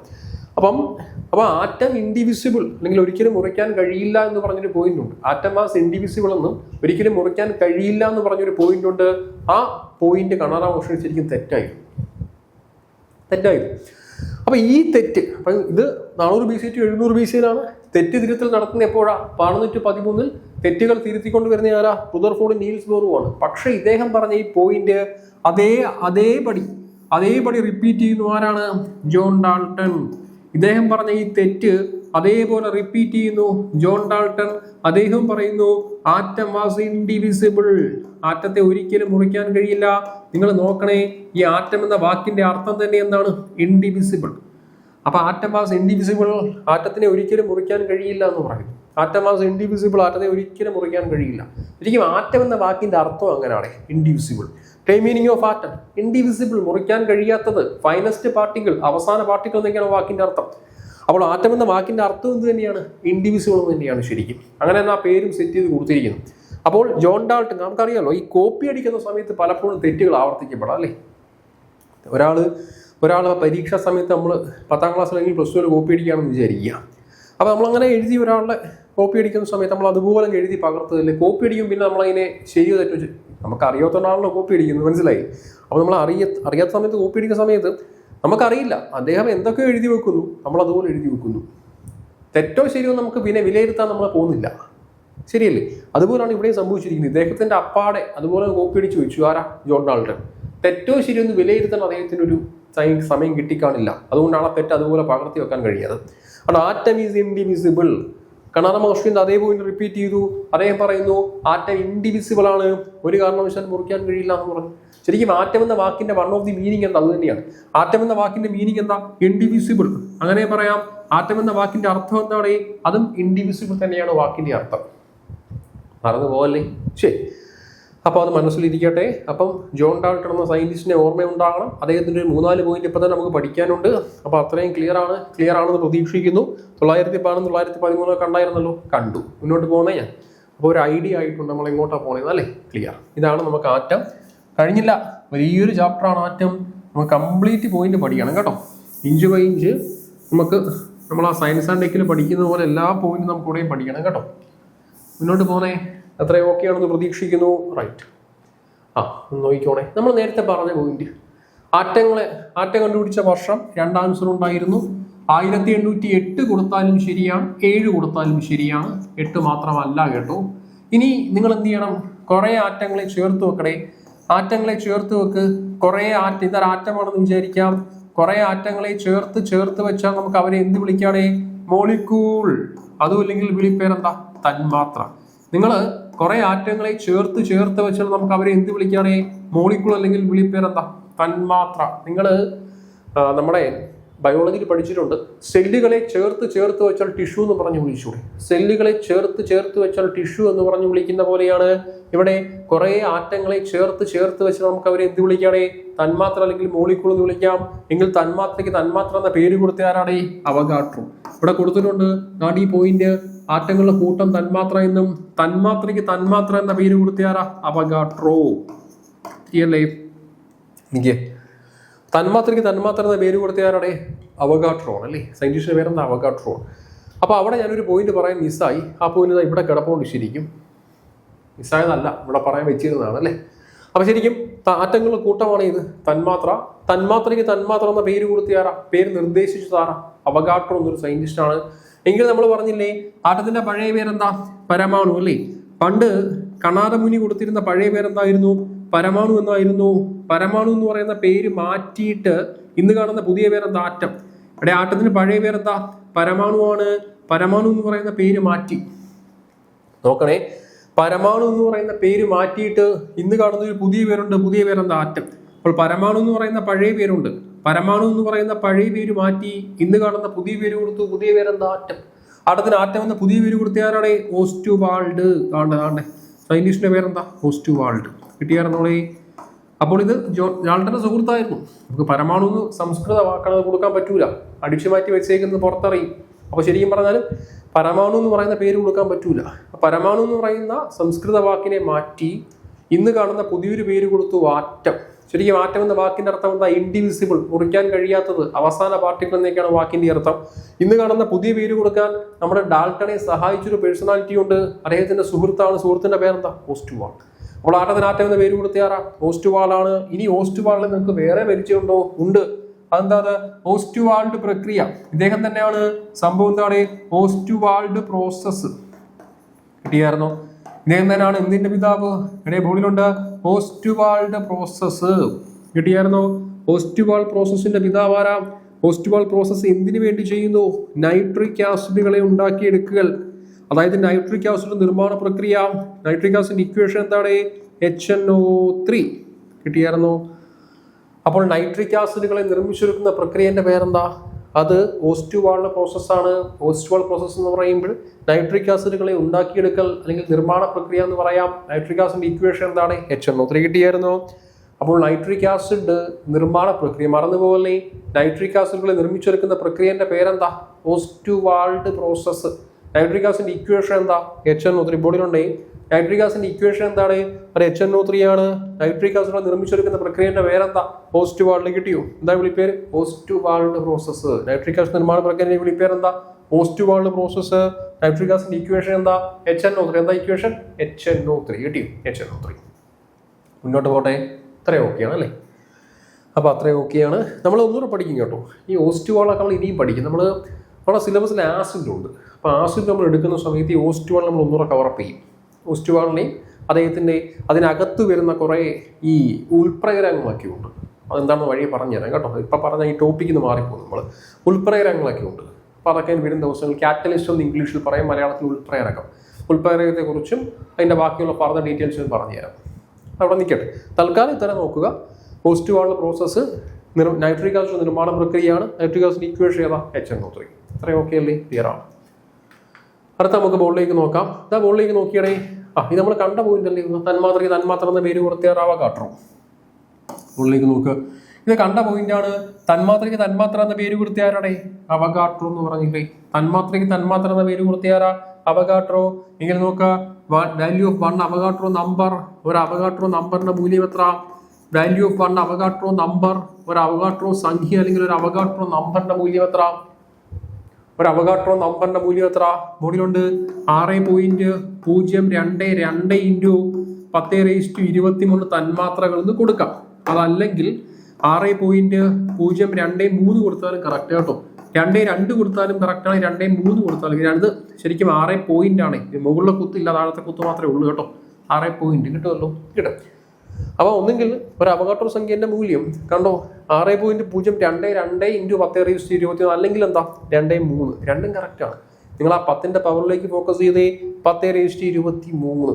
അപ്പം അപ്പം ആറ്റം ഇൻഡിവിസിബിൾ അല്ലെങ്കിൽ ഒരിക്കലും മുറിക്കാൻ കഴിയില്ല എന്ന് പറഞ്ഞൊരു പോയിന്റ് ഉണ്ട്. ആറ്റം മാസ് ഇൻഡിവിസിബിൾ എന്നും ഒരിക്കലും മുറിക്കാൻ കഴിയില്ല എന്ന് പറഞ്ഞൊരു പോയിന്റ് ഉണ്ട്. ആ പോയിന്റ് കണാറ ശരിക്കും തെറ്റായി. തെറ്റായിരുന്നു അപ്പൊ ഈ തെറ്റ് ഇത് നാനൂറ് ബി സി ടു എഴുന്നൂറ് ബി സിയിലാണ് തെറ്റ് തിരുത്തൽ നടത്തുന്ന എപ്പോഴാ? പതിനൊന്നൂറ്റി പതിമൂന്നിൽ തെറ്റുകൾ തിരുത്തിക്കൊണ്ട് വരുന്ന ആരാ? റുദർഫോർഡ് നീൽസ് ബോറുമാണ് പക്ഷെ ഇദ്ദേഹം പറഞ്ഞ ഈ പോയിന്റ് അതേ അതേപടി അതേപടി റിപ്പീറ്റ് ചെയ്യുന്നു ആരാണ്? John Dalton. ഇദ്ദേഹം പറഞ്ഞ ഈ തെറ്റ് അതേപോലെ റിപ്പീറ്റ് ചെയ്യുന്നു ജോൺ ഡാൾട്ടൺ. അദ്ദേഹം പറയുന്നു ആറ്റം വാസ് ഇൻഡിവിസിബിൾ ആറ്റത്തെ ഒരിക്കലും മുറിക്കാൻ കഴിയില്ല. നിങ്ങൾ നോക്കണേ ഈ ആറ്റം എന്ന വാക്കിന്റെ അർത്ഥം തന്നെ എന്താണ്? ഇൻഡിവിസിബിൾ അപ്പൊ ആറ്റം വാസ് ഇൻഡിവിസിബിൾ ആറ്റത്തിനെ ഒരിക്കലും മുറിക്കാൻ കഴിയില്ല എന്ന് പറയുന്നു. ആറ്റം വാസ് ഇൻഡിവിസിബിൾ ആറ്റത്തെ ഒരിക്കലും മുറിക്കാൻ കഴിയില്ല. ശരിക്കും ആറ്റം എന്ന വാക്കിന്റെ അർത്ഥം അങ്ങനെയാണ്. ഇൻഡിവിസിബിൾ ടൈ മീനിങ് ഓഫ് ആറ്റം ഇൻഡിവിസിബിൾ മുറിക്കാൻ കഴിയാത്തത്. ഫൈനസ്റ്റ് പാർട്ടിക്കിൾ അവസാന പാർട്ടിക്കിൾ എന്നൊക്കെയാണ് വാക്കിന്റെ അർത്ഥം. അപ്പോൾ ആറ്റം എന്ന വാക്കിന്റെ അർത്ഥം എന്ത് തന്നെയാണ്? എന്ന് തന്നെയാണ് ശരിക്കും. അങ്ങനെ ആ പേരും സെറ്റ് ചെയ്ത് കൊടുത്തിരിക്കുന്നു. അപ്പോൾ ജോൺ ഡാൾട്ടൺ നമുക്കറിയാമല്ലോ ഈ കോപ്പി അടിക്കുന്ന സമയത്ത് പലപ്പോഴും തെറ്റുകൾ ആവർത്തിക്കപ്പെടാം അല്ലേ? ഒരാൾ ഒരാൾ പരീക്ഷാ സമയത്ത് നമ്മൾ പത്താം ക്ലാസ് അല്ലെങ്കിൽ പ്ലസ് ടുവിൽ കോപ്പി അടിക്കുകയാണെന്ന് വിചാരിക്കുക. അപ്പോൾ നമ്മളങ്ങനെ എഴുതി ഒരാളുടെ കോപ്പി അടിക്കുന്ന സമയത്ത് നമ്മൾ അതുപോലെ എഴുതി പകർത്തതല്ലേ കോപ്പി അടിക്കും പിന്നെ നമ്മളതിനെ ശരിയോ തെറ്റോ. നമുക്ക് അറിയാത്തതുകൊണ്ടാണല്ലോ കോപ്പി അടിക്കുന്നത് മനസ്സിലായി? അപ്പോൾ നമ്മൾ അറിയ അറിയാത്ത സമയത്ത് കോപ്പി അടിക്കുന്ന സമയത്ത് നമുക്കറിയില്ല. അദ്ദേഹം എന്തൊക്കെ എഴുതി വെക്കുന്നു? നമ്മൾ അതുപോലെ എഴുതി വെക്കുന്നു. തെറ്റോ ശരിയോ നമുക്ക് പിന്നെ വിലയിരുത്താൻ നമ്മൾ പോകുന്നില്ല. ശരിയല്ലേ? അതുപോലെയാണ് ഇവിടെ സംഭവിച്ചിരിക്കുന്നത്. ഇദ്ദേഹത്തിന്റെ അപ്പാടെ അതുപോലെ കോപ്പി അടിച്ചു വെച്ചു. ആരാ? John Dalton. തെറ്റോ ശരിയോ എന്ന് വിലയിരുത്താൻ അദ്ദേഹത്തിന് ഒരു സമയം കിട്ടിക്കാണില്ല. അതുകൊണ്ടാണ് ആ തെറ്റ് അതുപോലെ പകർത്തി വെക്കാൻ കഴിയാതെ അവിടെ ആറ്റം ഈസ് ഇൻഡിവിസിബിൾ. കണാറ മഹർഷിന്റെ അതേ പോയിന്റ് റിപ്പീറ്റ് ചെയ്തു. അദ്ദേഹം പറയുന്നു ആറ്റം ഇൻഡിവിസിബിൾ ആണ്. ഒരു കാരണവശാലും മുറിക്കാൻ കഴിയില്ല എന്ന് പറഞ്ഞു. ശരിക്കും ആറ്റം എന്ന വാക്കിന്റെ വൺ ഓഫ് ദി മീനിങ് എന്താ? അത് തന്നെയാണ്. ആറ്റം എന്ന വാക്കിന്റെ മീനിങ് എന്താ? ഇൻഡിവിസിബിൾ അങ്ങനെ പറയാം. ആറ്റം എന്ന വാക്കിന്റെ അർത്ഥം എന്താണ്? അതും ഇൻഡിവിസിബിൾ തന്നെയാണ് വാക്കിന്റെ അർത്ഥം. മറന്നു പോവല്ലേ ശരി. അപ്പോൾ അത് മനസ്സിലിരിക്കട്ടെ. അപ്പം ജോൺ ഡാൾട്ടൺ എന്ന സയന്റിസ്റ്റിനെ ഓർമ്മയുണ്ടാകണം. അദ്ദേഹത്തിന്റെ ഒരു മൂന്നാൽ പോയിന്റ് ഇപ്പം തന്നെ നമുക്ക് പഠിക്കാനുണ്ട്. അപ്പോൾ അത്രയും ക്ലിയർ ആണ്. ക്ലിയർ ആണെന്ന് പ്രതീക്ഷിക്കുന്നു. തൊള്ളായിരത്തി പതിനൊന്ന് തൊള്ളായിരത്തി പതിമൂന്നോ കണ്ടായിരുന്നല്ലോ? കണ്ടു. മുന്നോട്ട് പോകണേ ഞാൻ. അപ്പോൾ ഒരു ഐഡിയ ആയിട്ടുണ്ട് നമ്മൾ എങ്ങോട്ടാണ് പോകുന്നത് അല്ലേ? ക്ലിയർ ഇതാണ് നമുക്ക് ആറ്റം. കഴിഞ്ഞില്ല. ഒരുയൊരു ചാപ്റ്റർ ആണ് ആറ്റം നമുക്ക് കംപ്ലീറ്റ് പോയിന്റ് പഠിക്കണം കേട്ടോ. ഇഞ്ച് ബൈ ഇഞ്ച് നമുക്ക് നമ്മൾ ആ സയൻസ് ആൻഡ് ടെക്കിൽ പഠിക്കുന്ന പോലെ എല്ലാ പോയിന്റും നമുക്ക് കൂടെയും പഠിക്കണം കേട്ടോ. മുന്നോട്ട് പോകണേ എത്ര ഓക്കെ ആണെന്ന് പ്രതീക്ഷിക്കുന്നു. റൈറ്റ് ആ നോക്കിക്കോണേ. നമ്മൾ നേരത്തെ പറഞ്ഞ പോയിന്റ് ആറ്റങ്ങളെ ആറ്റം കണ്ടുപിടിച്ച വർഷം രണ്ട് ആൻസർ ഉണ്ടായിരുന്നു. ആയിരത്തി എണ്ണൂറ്റി എട്ട് കൊടുത്താലും ശരിയാണ് ഏഴ് കൊടുത്താലും ശരിയാണ്. എട്ട് മാത്രമല്ല കേട്ടോ. ഇനി നിങ്ങൾ എന്ത് ചെയ്യണം? കുറേ ആറ്റങ്ങളെ ചേർത്ത് വെക്കണേ. ആറ്റങ്ങളെ ചേർത്ത് വെക്ക്. കുറേ ആറ്റം ഇതൊരു ആറ്റമാണെന്ന് വിചാരിക്കാം. കുറേ ആറ്റങ്ങളെ ചേർത്ത് ചേർത്ത് വെച്ചാൽ നമുക്ക് അവരെ എന്ത് വിളിക്കുകയാണേ മോളിക്കൂൾ. അതും അല്ലെങ്കിൽ വിളിപ്പേരെന്താ തന്മാത്ര. നിങ്ങൾ കുറേ ആറ്റങ്ങളെ ചേർത്ത് ചേർത്ത് വെച്ചാൽ നമുക്ക് അവരെ എന്ത് വിളിക്കുകയാണേ മോളിക്കൂൾ അല്ലെങ്കിൽ വിളിപ്പേരെന്താ തന്മാത്ര. നിങ്ങൾ നമ്മുടെ ബയോളജിയിൽ പഠിച്ചിട്ടുണ്ട്. സെല്ലുകളെ ചേർത്ത് ചേർത്ത് വെച്ചാൽ ടിഷ്യൂ എന്ന് പറഞ്ഞ് വിളിച്ചൂടെ. സെല്ലുകളെ ചേർത്ത് ചേർത്ത് വെച്ചാൽ ടിഷ്യൂ എന്ന് പറഞ്ഞ് വിളിക്കുന്ന പോലെയാണ്. ഇവിടെ കുറെ ആറ്റങ്ങളെ ചേർത്ത് ചേർത്ത് വെച്ചാൽ നമുക്ക് അവരെ എന്ത് വിളിക്കാടേ? തന്മാത്ര അല്ലെങ്കിൽ മോളിക്കൂൾ എന്ന് വിളിക്കാം. എങ്കിൽ തന്മാത്രയ്ക്ക് തന്മാത്ര എന്ന പേര് കൊടുത്ത ആരാണേ അവഗാട്രു ഇവിടെ കൊടുത്തിട്ടുണ്ട് നാടി പോയിന്റ് ആറ്റങ്ങളുടെ കൂട്ടം തന്മാത്ര എന്നും തന്മാത്രയ്ക്ക് തന്മാത്ര എന്ന പേര് കൊടുത്തിയാറാ അവഗാട്രോ ഇല്ലേ എനിക്ക് തന്മാത്രയ്ക്ക് തന്മാത്ര എന്ന പേര് കൊടുത്തിയാരുടെ അവഗാട്രോൺ അല്ലേ? സയന്റിസ്റ്റിന്റെ പേരെന്താ? അവഗാട്രോൺ അപ്പോൾ അവിടെ ഞാനൊരു പോയിന്റ് പറയാൻ മിസ്സായി ആ പോയിന്റ് ഇവിടെ കിടപ്പുകൊണ്ട് ശരിക്കും. മിസ്സായതല്ല ഇവിടെ പറയാൻ വെച്ചിരുന്നതാണ് അല്ലേ? അപ്പോൾ ശരിക്കും ആറ്റങ്ങളുടെ കൂട്ടമാണ് ഇത്. തന്മാത്ര. തന്മാത്രയ്ക്ക് തന്മാത്ര എന്ന പേര് കൊടുത്തിയാറാ പേര് നിർദ്ദേശിച്ചു താറാ അവഗാട്രോ എന്നൊരു സയന്റിസ്റ്റാണ് ആണ് എങ്കിൽ നമ്മൾ പറഞ്ഞില്ലേ ആട്ടത്തിന്റെ പഴയ പേരെന്താ? പരമാണു അല്ലേ? പണ്ട് കണാദമുനി കൊടുത്തിരുന്ന പഴയ പേരെന്തായിരുന്നു? പരമാണു എന്നായിരുന്നു. പരമാണു എന്ന് പറയുന്ന പേര് മാറ്റിയിട്ട് ഇന്ന് കാണുന്ന പുതിയ പേരെന്താ? ആറ്റം. ഇവിടെ ആറ്റത്തിന് പഴയ പേരെന്താ? പരമാണുവാണ് പരമാണു എന്ന് പറയുന്ന പേര് മാറ്റി. നോക്കണേ. പരമാണു എന്ന് പറയുന്ന പേര് മാറ്റിയിട്ട് ഇന്ന് കാണുന്ന ഒരു പുതിയ പേരുണ്ട്. പുതിയ പേരെന്താ? ആറ്റം. അപ്പോൾ പരമാണു എന്ന് പറയുന്ന പഴയ പേരുണ്ട്. പരമാണു എന്ന് പറയുന്ന പഴയ പേര് മാറ്റി ഇന്ന് കാണുന്ന പുതിയ പേര് കൊടുത്തു. പുതിയ പേരെന്താ? ആറ്റം. ആട്ടത്തിന് ആറ്റം എന്ന പുതിയ പേര് കൊടുത്തയാരാടെ ഓസ്റ്റു വാൾഡ് ആണ്ട്. സയന്റിസ്റ്റിന്റെ പേരെന്താ? ഹോസ്റ്റ് വാൾഡ് കിട്ടിയായിരുന്നോളേ അപ്പോൾ ഇത് ജോ ജാൾട്ടന്റെ സുഹൃത്തായിരുന്നു. നമുക്ക് പരമാണു എന്ന് സംസ്കൃത വാക്കണത് കൊടുക്കാൻ പറ്റൂല. അടിച്ചു മാറ്റി വെച്ചേക്കുന്നത് പുറത്തറിയും. അപ്പോൾ ശരിക്കും പറഞ്ഞാൽ പരമാണു എന്ന് പറയുന്ന പേര് കൊടുക്കാൻ പറ്റൂല. പരമാണു എന്ന് പറയുന്ന സംസ്കൃത വാക്കിനെ മാറ്റി ഇന്ന് കാണുന്ന പുതിയൊരു പേര് കൊടുത്തു ആറ്റം ശരിക്കും ആറ്റം എന്ന വാക്കിന്റെ അർത്ഥം എന്താ? ഇൻഡിവിസിബിൾ മുറിക്കാൻ കഴിയാത്തത്. അവസാന പാർട്ടിക്കിൾ എന്നൊക്കെയാണ് വാക്കിന്റെ അർത്ഥം. ഇന്ന് കാണുന്ന പുതിയ പേര് കൊടുക്കാൻ നമ്മുടെ ഡാൾട്ടനെ സഹായിച്ചൊരു പേഴ്സണാലിറ്റി ഉണ്ട്. അദ്ദേഹത്തിന്റെ സുഹൃത്താണ്. സുഹൃത്തിന്റെ പേരെന്താ? ഓസ്റ്റുവാൾ. അപ്പോൾ ആട്ടത്തിന് ആറ്റം എന്ന പേര് കൊടുത്തിയാറാ ഓസ്റ്റുവാളാണ്. ഇനി ഓസ്റ്റുവാളിൽ നിങ്ങൾക്ക് വേറെ പരിചയമുണ്ടോ? ഉണ്ട്. അതെന്താ അത് ഓസ്റ്റുവാൾഡ് പ്രക്രിയ. ഇദ്ദേഹം തന്നെയാണ്. സംഭവം എന്താണ്? ഓസ്റ്റുവാൾഡ് പ്രോസസ് കിട്ടിയായിരുന്നോ? ഇദ്ദേഹം എന്തിന്റെ പിതാവ്? എടേ ബോളിലുണ്ട്. Ostwald process കിട്ടിയായിരുന്നോ? ഓസ്റ്റുവാൾ പ്രോസസ്സിന്റെ പിതാവ് ആരാ? ഓസ്റ്റുവാൾ പ്രോസസ്സ് എന്തിനു വേണ്ടി ചെയ്യുന്നു? നൈട്രിക് ആസിഡുകളെ ഉണ്ടാക്കിയെടുക്കുക അതായത് നൈട്രിക് ആസിഡ് നിർമ്മാണ പ്രക്രിയ. നൈട്രിക് ആസിഡ് ഇക്വേഷൻ എന്താണ്? എച്ച് എൻ ഒ ത്രീ കിട്ടിയായിരുന്നോ? അപ്പോൾ നൈട്രിക് ആസിഡുകളെ നിർമ്മിച്ചെടുക്കുന്ന പ്രക്രിയന്റെ പേരെന്താ? അത് ഓസ്റ്റുവാളിന്റെ പ്രോസസ്സാണ്. ഓസ്റ്റുവാൾ പ്രോസസ്സ് എന്ന് പറയുമ്പോൾ നൈട്രിക് ആസിഡുകളെ ഉണ്ടാക്കിയെടുക്കൽ അല്ലെങ്കിൽ നിർമ്മാണ പ്രക്രിയ എന്ന് പറയാം. നൈട്രിക് ആസിഡ് ഇക്വേഷൻ എന്താണ്? എച്ച് എൻ ഒ ത്രീ കിട്ടിയായിരുന്നു. അപ്പോൾ നൈട്രിക് ആസിഡ് നിർമ്മാണ പ്രക്രിയ മറന്നുപോലെ നൈട്രിക് ആസിഡുകളെ നിർമ്മിച്ചെടുക്കുന്ന പ്രക്രിയന്റെ പേരെന്താ? Ostwald process. Nitric acid equation എന്താ? എച്ച് എൻ ഒ ത്രീ ബോഡിയിലുണ്ടേ നൈട്രിക് ആസിഡ് ഇക്വേഷൻ എന്താണ്? ഒരു എച്ച് എൻ ഒ ത്രീ ആണ്. നൈട്രിക് ആസിഡ് നിർമ്മിച്ചെടുക്കുന്ന പ്രക്രിയന്റെ പേരെന്താ? പോസ്റ്റ് വാൾഡ് കിട്ടിയോ എന്താ വിളിപ്പേര് Ostwald process nitric acid നിർമ്മാണ പ്രക്രിയ വിളിപ്പേര് എന്താ Ostwald process nitric acid equation എന്താ? എച്ച് എൻ ഒ ത്രീ എന്താ equation H N O three കിട്ടിയോ? എച്ച് എൻ ഒ ത്രീ മുന്നോട്ട് പോട്ടെ. ഇത്രയും ആണ് അല്ലേ? അപ്പോൾ അത്രയും ഓക്കെയാണ് നമ്മൾ ഒന്നുകൂടെ പഠിക്കും കേട്ടോ. ഈ ഓസ്റ്റുവാളൊക്കെ നമ്മൾ ഇനിയും പഠിക്കും. നമ്മൾ നമ്മുടെ സിലബസിൽ ആസിഡ് ഉണ്ട്. അപ്പോൾ ആസിഡ് നമ്മൾ എടുക്കുന്ന സമയത്ത് ഈ ഓസ്റ്റുവാൾ നമ്മൾ ഒന്നുകൂടെ കവറപ്പ് ചെയ്യും. ഓസ്റ്റുവാളിനെയും അദ്ദേഹത്തിന്റെ അതിനകത്ത് വരുന്ന കുറേ ഈ ഉൾപ്രകരങ്ങളൊക്കെ ഉണ്ട്. അതെന്താണെന്ന് വഴി പറഞ്ഞുതരാം കേട്ടോ. ഇപ്പം പറഞ്ഞ ഈ ടോപ്പിക്കിൽ നിന്ന് മാറിപ്പോകും നമ്മൾ ഉൾപ്രകരങ്ങളൊക്കെ ഉണ്ട്. അപ്പോൾ അതൊക്കെ വരും ദിവസങ്ങൾ ക്യാറ്റലിസ്റ്റ് എന്ന് ഇംഗ്ലീഷിൽ പറയും മലയാളത്തിൽ ഉൾപ്രേരകം ഉൾപ്രേരകത്തെക്കുറിച്ചും അതിന്റെ ബാക്കിയുള്ള പറഞ്ഞ ഡീറ്റെയിൽസ് പറഞ്ഞുതരാം അവിടെ നിൽക്കട്ടെ. തൽക്കാലം ഇത്തരം നോക്കുക. പോസ്റ്റ് വാളിലെ പ്രോസസ്സ് നൈട്രിക് ആസിഡ് നിർമ്മാണ പ്രക്രിയയാണ്. നൈട്രിക് ആസിഡ് ഇക്വേഷൻ ഏതാ? എച്ച് എൻ ഒ ത്രീ അത്രയും ഓക്കെ അല്ലേ? ക്ലിയർ ആണ്. അടുത്ത നമുക്ക് ബോളിലേക്ക് നോക്കാം. ഇതാ ബോളിലേക്ക് നോക്കിയാണേ ആ ഇത് നമ്മൾ കണ്ട പോയിന്റ് അല്ലേ? ഇത് തന്മാത്രയ്ക്ക് തന്മാത്ര എന്ന പേര് കൊടുത്തേറാവ കാട്ടണം. ബോളിലേക്ക് നോക്കുക ഇത് കണ്ട പോയിന്റ് ആണ്. തന്മാത്രയ്ക്ക് തന്മാത്ര എന്ന പേര് കൊടുത്തയാരാടേ അവഗാട്രോ എന്ന് പറഞ്ഞില്ലേ? തന്മാത്രയ്ക്ക് തന്മാത്ര എന്ന പേര് കൊടുത്തിയാരാ അവഗാട്രോ ഇങ്ങനെ നോക്കുക value of one Avogadro number ഒരു അവഗാട്രോ നമ്പറിന്റെ മൂല്യം എത്ര value of one Avogadro number ഒരു അവഗാട്രോ സംഖ്യ അല്ലെങ്കിൽ ഒരു അവഗാട്രോ നമ്പറിന്റെ മൂല്യം എത്ര? ഒരു അവഗാട്രോ നമ്പറിന്റെ മൂല്യം എത്ര? മുകളിലുണ്ട് ആറ് പോയിന്റ് പൂജ്യം രണ്ട് രണ്ട് ഇന്റു പത്ത് റേസ്റ്റ് ഇരുപത്തി മൂന്ന് തന്മാത്രകൾ എന്ന് കൊടുക്കാം. അതല്ലെങ്കിൽ ആറ് പോയിന്റ് പൂജ്യം രണ്ട് മൂന്ന് കൊടുത്താലും കറക്റ്റ് കേട്ടോ. രണ്ട് രണ്ട് കൊടുത്താലും കറക്റ്റാണ് രണ്ട് മൂന്ന് കൊടുത്താലും രണ്ട് ശരിക്കും ആറ് പോയിന്റ് ആണ്. മുകളിലെ കുത്തില്ല താഴത്തെ കുത്ത് മാത്രമേ ഉള്ളൂ കേട്ടോ. ആറ് പോയിന്റ് കിട്ടുമല്ലോ. കിട്ടും അപ്പോൾ ഒന്നുകിൽ ഒരു അവകാട്ടോ സംഖ്യന്റെ മൂല്യം കണ്ടോ? ആറ് പോയിന്റ് പൂജ്യം രണ്ട് രണ്ട് ഇന്റു പത്ത് റേസ്റ്റ് ഇരുപത്തി അല്ലെങ്കിൽ എന്താ? രണ്ട് മൂന്ന്. രണ്ടും കറക്റ്റാണ് നിങ്ങൾ ആ പത്തിന്റെ പവറിലേക്ക് ഫോക്കസ് ചെയ്തേ പത്ത് റേസ്റ്റ് ഇരുപത്തി മൂന്ന്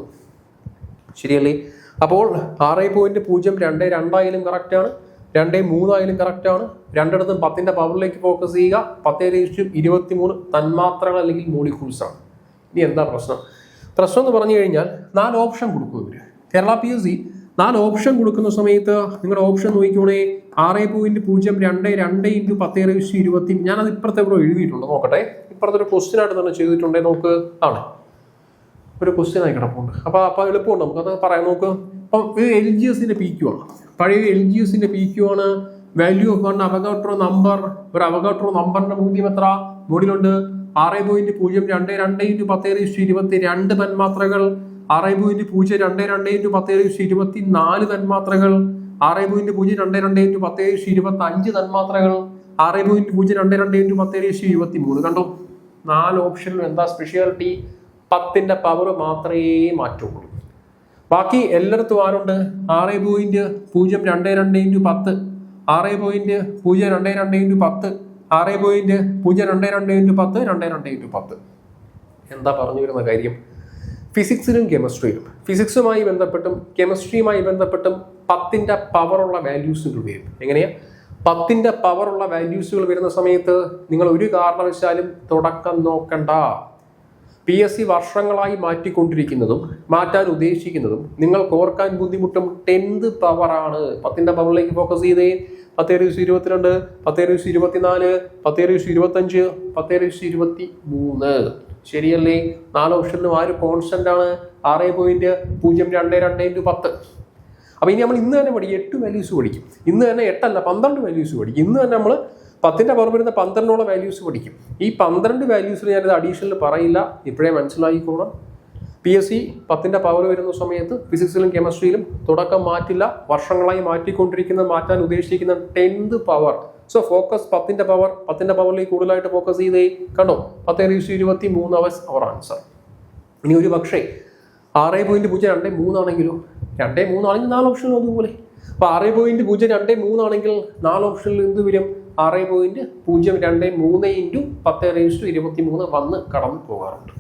ശരിയല്ലേ? അപ്പോൾ ആറ് പോയിന്റ് പൂജ്യം രണ്ട് രണ്ടായാലും കറക്റ്റാണ് രണ്ട് മൂന്നായാലും കറക്റ്റാണ് രണ്ടിടത്തും പത്തിന്റെ പവറിലേക്ക് ഫോക്കസ് ചെയ്യുക. പത്ത് റേസ്റ്റ് ഇരുപത്തി മൂന്ന് തന്മാത്രകൾ അല്ലെങ്കിൽ മോളിക്യൂൾസ് ആണ്. ഇനി എന്താ പ്രശ്നം? പ്രശ്നം എന്ന് പറഞ്ഞു കഴിഞ്ഞാൽ നാല് ഓപ്ഷൻ കൊടുക്കും ഇവർ കേരള പി എസ് സി നാല് ഓപ്ഷൻ കൊടുക്കുന്ന സമയത്ത് നിങ്ങളുടെ ഓപ്ഷൻ നോക്കിക്കോണേ ആറ് പോയിന്റ് പൂജ്യം രണ്ട് രണ്ട് ഇന്റു പത്ത് റേസ്റ്റ് ഇരുപത്തി ഞാനത് ഇപ്പുറത്തെ ഇവിടെ എഴുതിയിട്ടുണ്ട്. നോക്കട്ടെ. ഇപ്പുറത്തെ ഒരു ക്വസ്റ്റ്യൻ ആയിട്ട് തന്നെ ചെയ്തിട്ടുണ്ടേ നമുക്ക് ആണ്. ഒരു ക്വസ്റ്റ്യൻ ആയി കിടപ്പുണ്ട്. അപ്പോൾ അപ്പോൾ എളുപ്പമുണ്ട് നമുക്കത് പറയാം നോക്ക്. അപ്പം ഇത് എൽ ജി എസിന്റെ പി ക്യു ആണ്. പഴയ എൽ ജി എസിന്റെ പി ക്യു ആണ് value of one Avogadro number ഒരു അവഗാട്രോ നമ്പറിന്റെ മൂല്യം എത്ര? മുകളിലുണ്ട് ആറ് പോയിന്റ് പൂജ്യം രണ്ട് രണ്ട് ഇന്റു പത്ത് ഇഷ്ടു ഇരുപത്തി രണ്ട് തന്മാത്രകൾ. ആറ് പോയിന്റ് പൂജ്യം രണ്ട് രണ്ട് ഇന്റു പത്ത് ഇഷ്ടു ഇരുപത്തി നാല് തന്മാത്രകൾ ആറ് പോയിന്റ് പൂജ്യം രണ്ട് രണ്ട് ഇന്റു പത്ത് ഇഷ്ടു ഇരുപത്തി അഞ്ച് തന്മാത്രകൾ ആറ് പോയിന്റ് പൂജ്യം രണ്ട് രണ്ട് ഇന്റു പത്ത് ഇഷ്ടു ഇരുപത്തി മൂന്ന് കണ്ടോ? നാല് ഓപ്ഷനിലും എന്താ സ്പെഷ്യാലിറ്റി പത്തിന്റെ പവർ മാത്രമേ മാറ്റുള്ളൂ. ബാക്കി എല്ലായിടത്തും ആരുണ്ട്? ആറ് പോയിന്റ് പൂജ്യം രണ്ട് രണ്ട് ഇന്റു പത്ത്. ആറ് പോയിന്റ് പൂജ്യം രണ്ട് രണ്ട് ഇന്റു പത്ത്. ആറ് പോയിന്റ് പൂജ്യം രണ്ട് രണ്ട് ഇന്റു പത്ത് രണ്ട് രണ്ട് ഇന്റു പത്ത്. എന്താ പറഞ്ഞു വരുന്ന കാര്യം? ഫിസിക്സിലും കെമിസ്ട്രിയിലും. ഫിസിക്സുമായി ബന്ധപ്പെട്ടും കെമിസ്ട്രിയുമായി ബന്ധപ്പെട്ടും പത്തിന്റെ പവറുള്ള വാല്യൂസുകൾ വരും എങ്ങനെയാ? പത്തിന്റെ പവറുള്ള വാല്യൂസുകൾ വരുന്ന സമയത്ത് നിങ്ങൾ ഒരു കാരണവശാലും തുടക്കം നോക്കണ്ട. പി എസ് സി വർഷങ്ങളായി മാറ്റിക്കൊണ്ടിരിക്കുന്നതും മാറ്റാൻ ഉദ്ദേശിക്കുന്നതും നിങ്ങൾ ഓർക്കാൻ ബുദ്ധിമുട്ടും ടെൻത് പവറാണ്. പത്തിന്റെ പവറിലേക്ക് ഫോക്കസ് ചെയ്തേ. പത്തേഴ് ദിവസം ഇരുപത്തിരണ്ട് പത്തേഴ് ദിവസം ഇരുപത്തിനാല് പത്തേഴ് ദിവസം ഇരുപത്തഞ്ച് പത്തേഴ് ദിവസം ഇരുപത്തി മൂന്ന് ശരിയല്ലേ? നാല് ഓപ്ഷനിലും ആ ഒരു കോൺസ്റ്റന്റ് ആണ്? ആറ് പോയിന്റ് പൂജ്യം രണ്ട് രണ്ട് ഇന്റു പത്ത്. അപ്പോൾ ഇനി നമ്മൾ ഇന്ന് തന്നെ പഠിക്കും. എട്ട് വാല്യൂസ് പഠിക്കും. ഇന്ന് തന്നെ എട്ടല്ല പന്ത്രണ്ട് വാല്യൂസ് പഠിക്കും. ഇന്ന് തന്നെ നമ്മൾ പത്തിന്റെ പുറം വരുന്ന പന്ത്രണ്ടോളം വാല്യൂസ് പഠിക്കും. ഈ പന്ത്രണ്ട് വാല്യൂസിൽ ഞാനിത് അഡീഷണൽ പറയില്ല. ഇപ്പോഴേ മനസ്സിലാക്കിക്കോണം പി എസ് സി പത്തിന്റെ പവർ വരുന്ന സമയത്ത് ഫിസിക്സിലും കെമിസ്ട്രിയിലും തുടക്കം മാറ്റില്ല. വർഷങ്ങളായി മാറ്റിക്കൊണ്ടിരിക്കുന്ന മാറ്റാൻ ഉദ്ദേശിക്കുന്ന ടെൻത്ത് പവർ സോ ഫോക്കസ് പത്തിന്റെ പവർ പത്തിന്റെ പവറിൽ കൂടുതലായിട്ട് ഫോക്കസ് ചെയ്തേ കണ്ടോ? പത്ത് ഏകദേശം ഇരുപത്തി മൂന്ന് അവേഴ്സ് അവർ ആൻസർ ഇനി ഒരു പക്ഷേ ആറ് പോയിന്റ് പൂജ്യം രണ്ടേ മൂന്നാണെങ്കിലോ രണ്ടേ മൂന്നാണെങ്കിൽ നാല് ഓപ്ഷനിലും അതുപോലെ അപ്പൊ ആറ് പോയിന്റ് പൂജ്യം രണ്ടേ മൂന്നാണെങ്കിൽ നാല് ഓപ്ഷനിൽ എന്ത് വരും? ആറ് പോയിന്റ് പൂജ്യം രണ്ടേ മൂന്ന് ഇന്റു പത്ത് ഏകദേശം ഇരുപത്തി മൂന്ന് വന്ന് കടന്നു പോകാറുണ്ട്.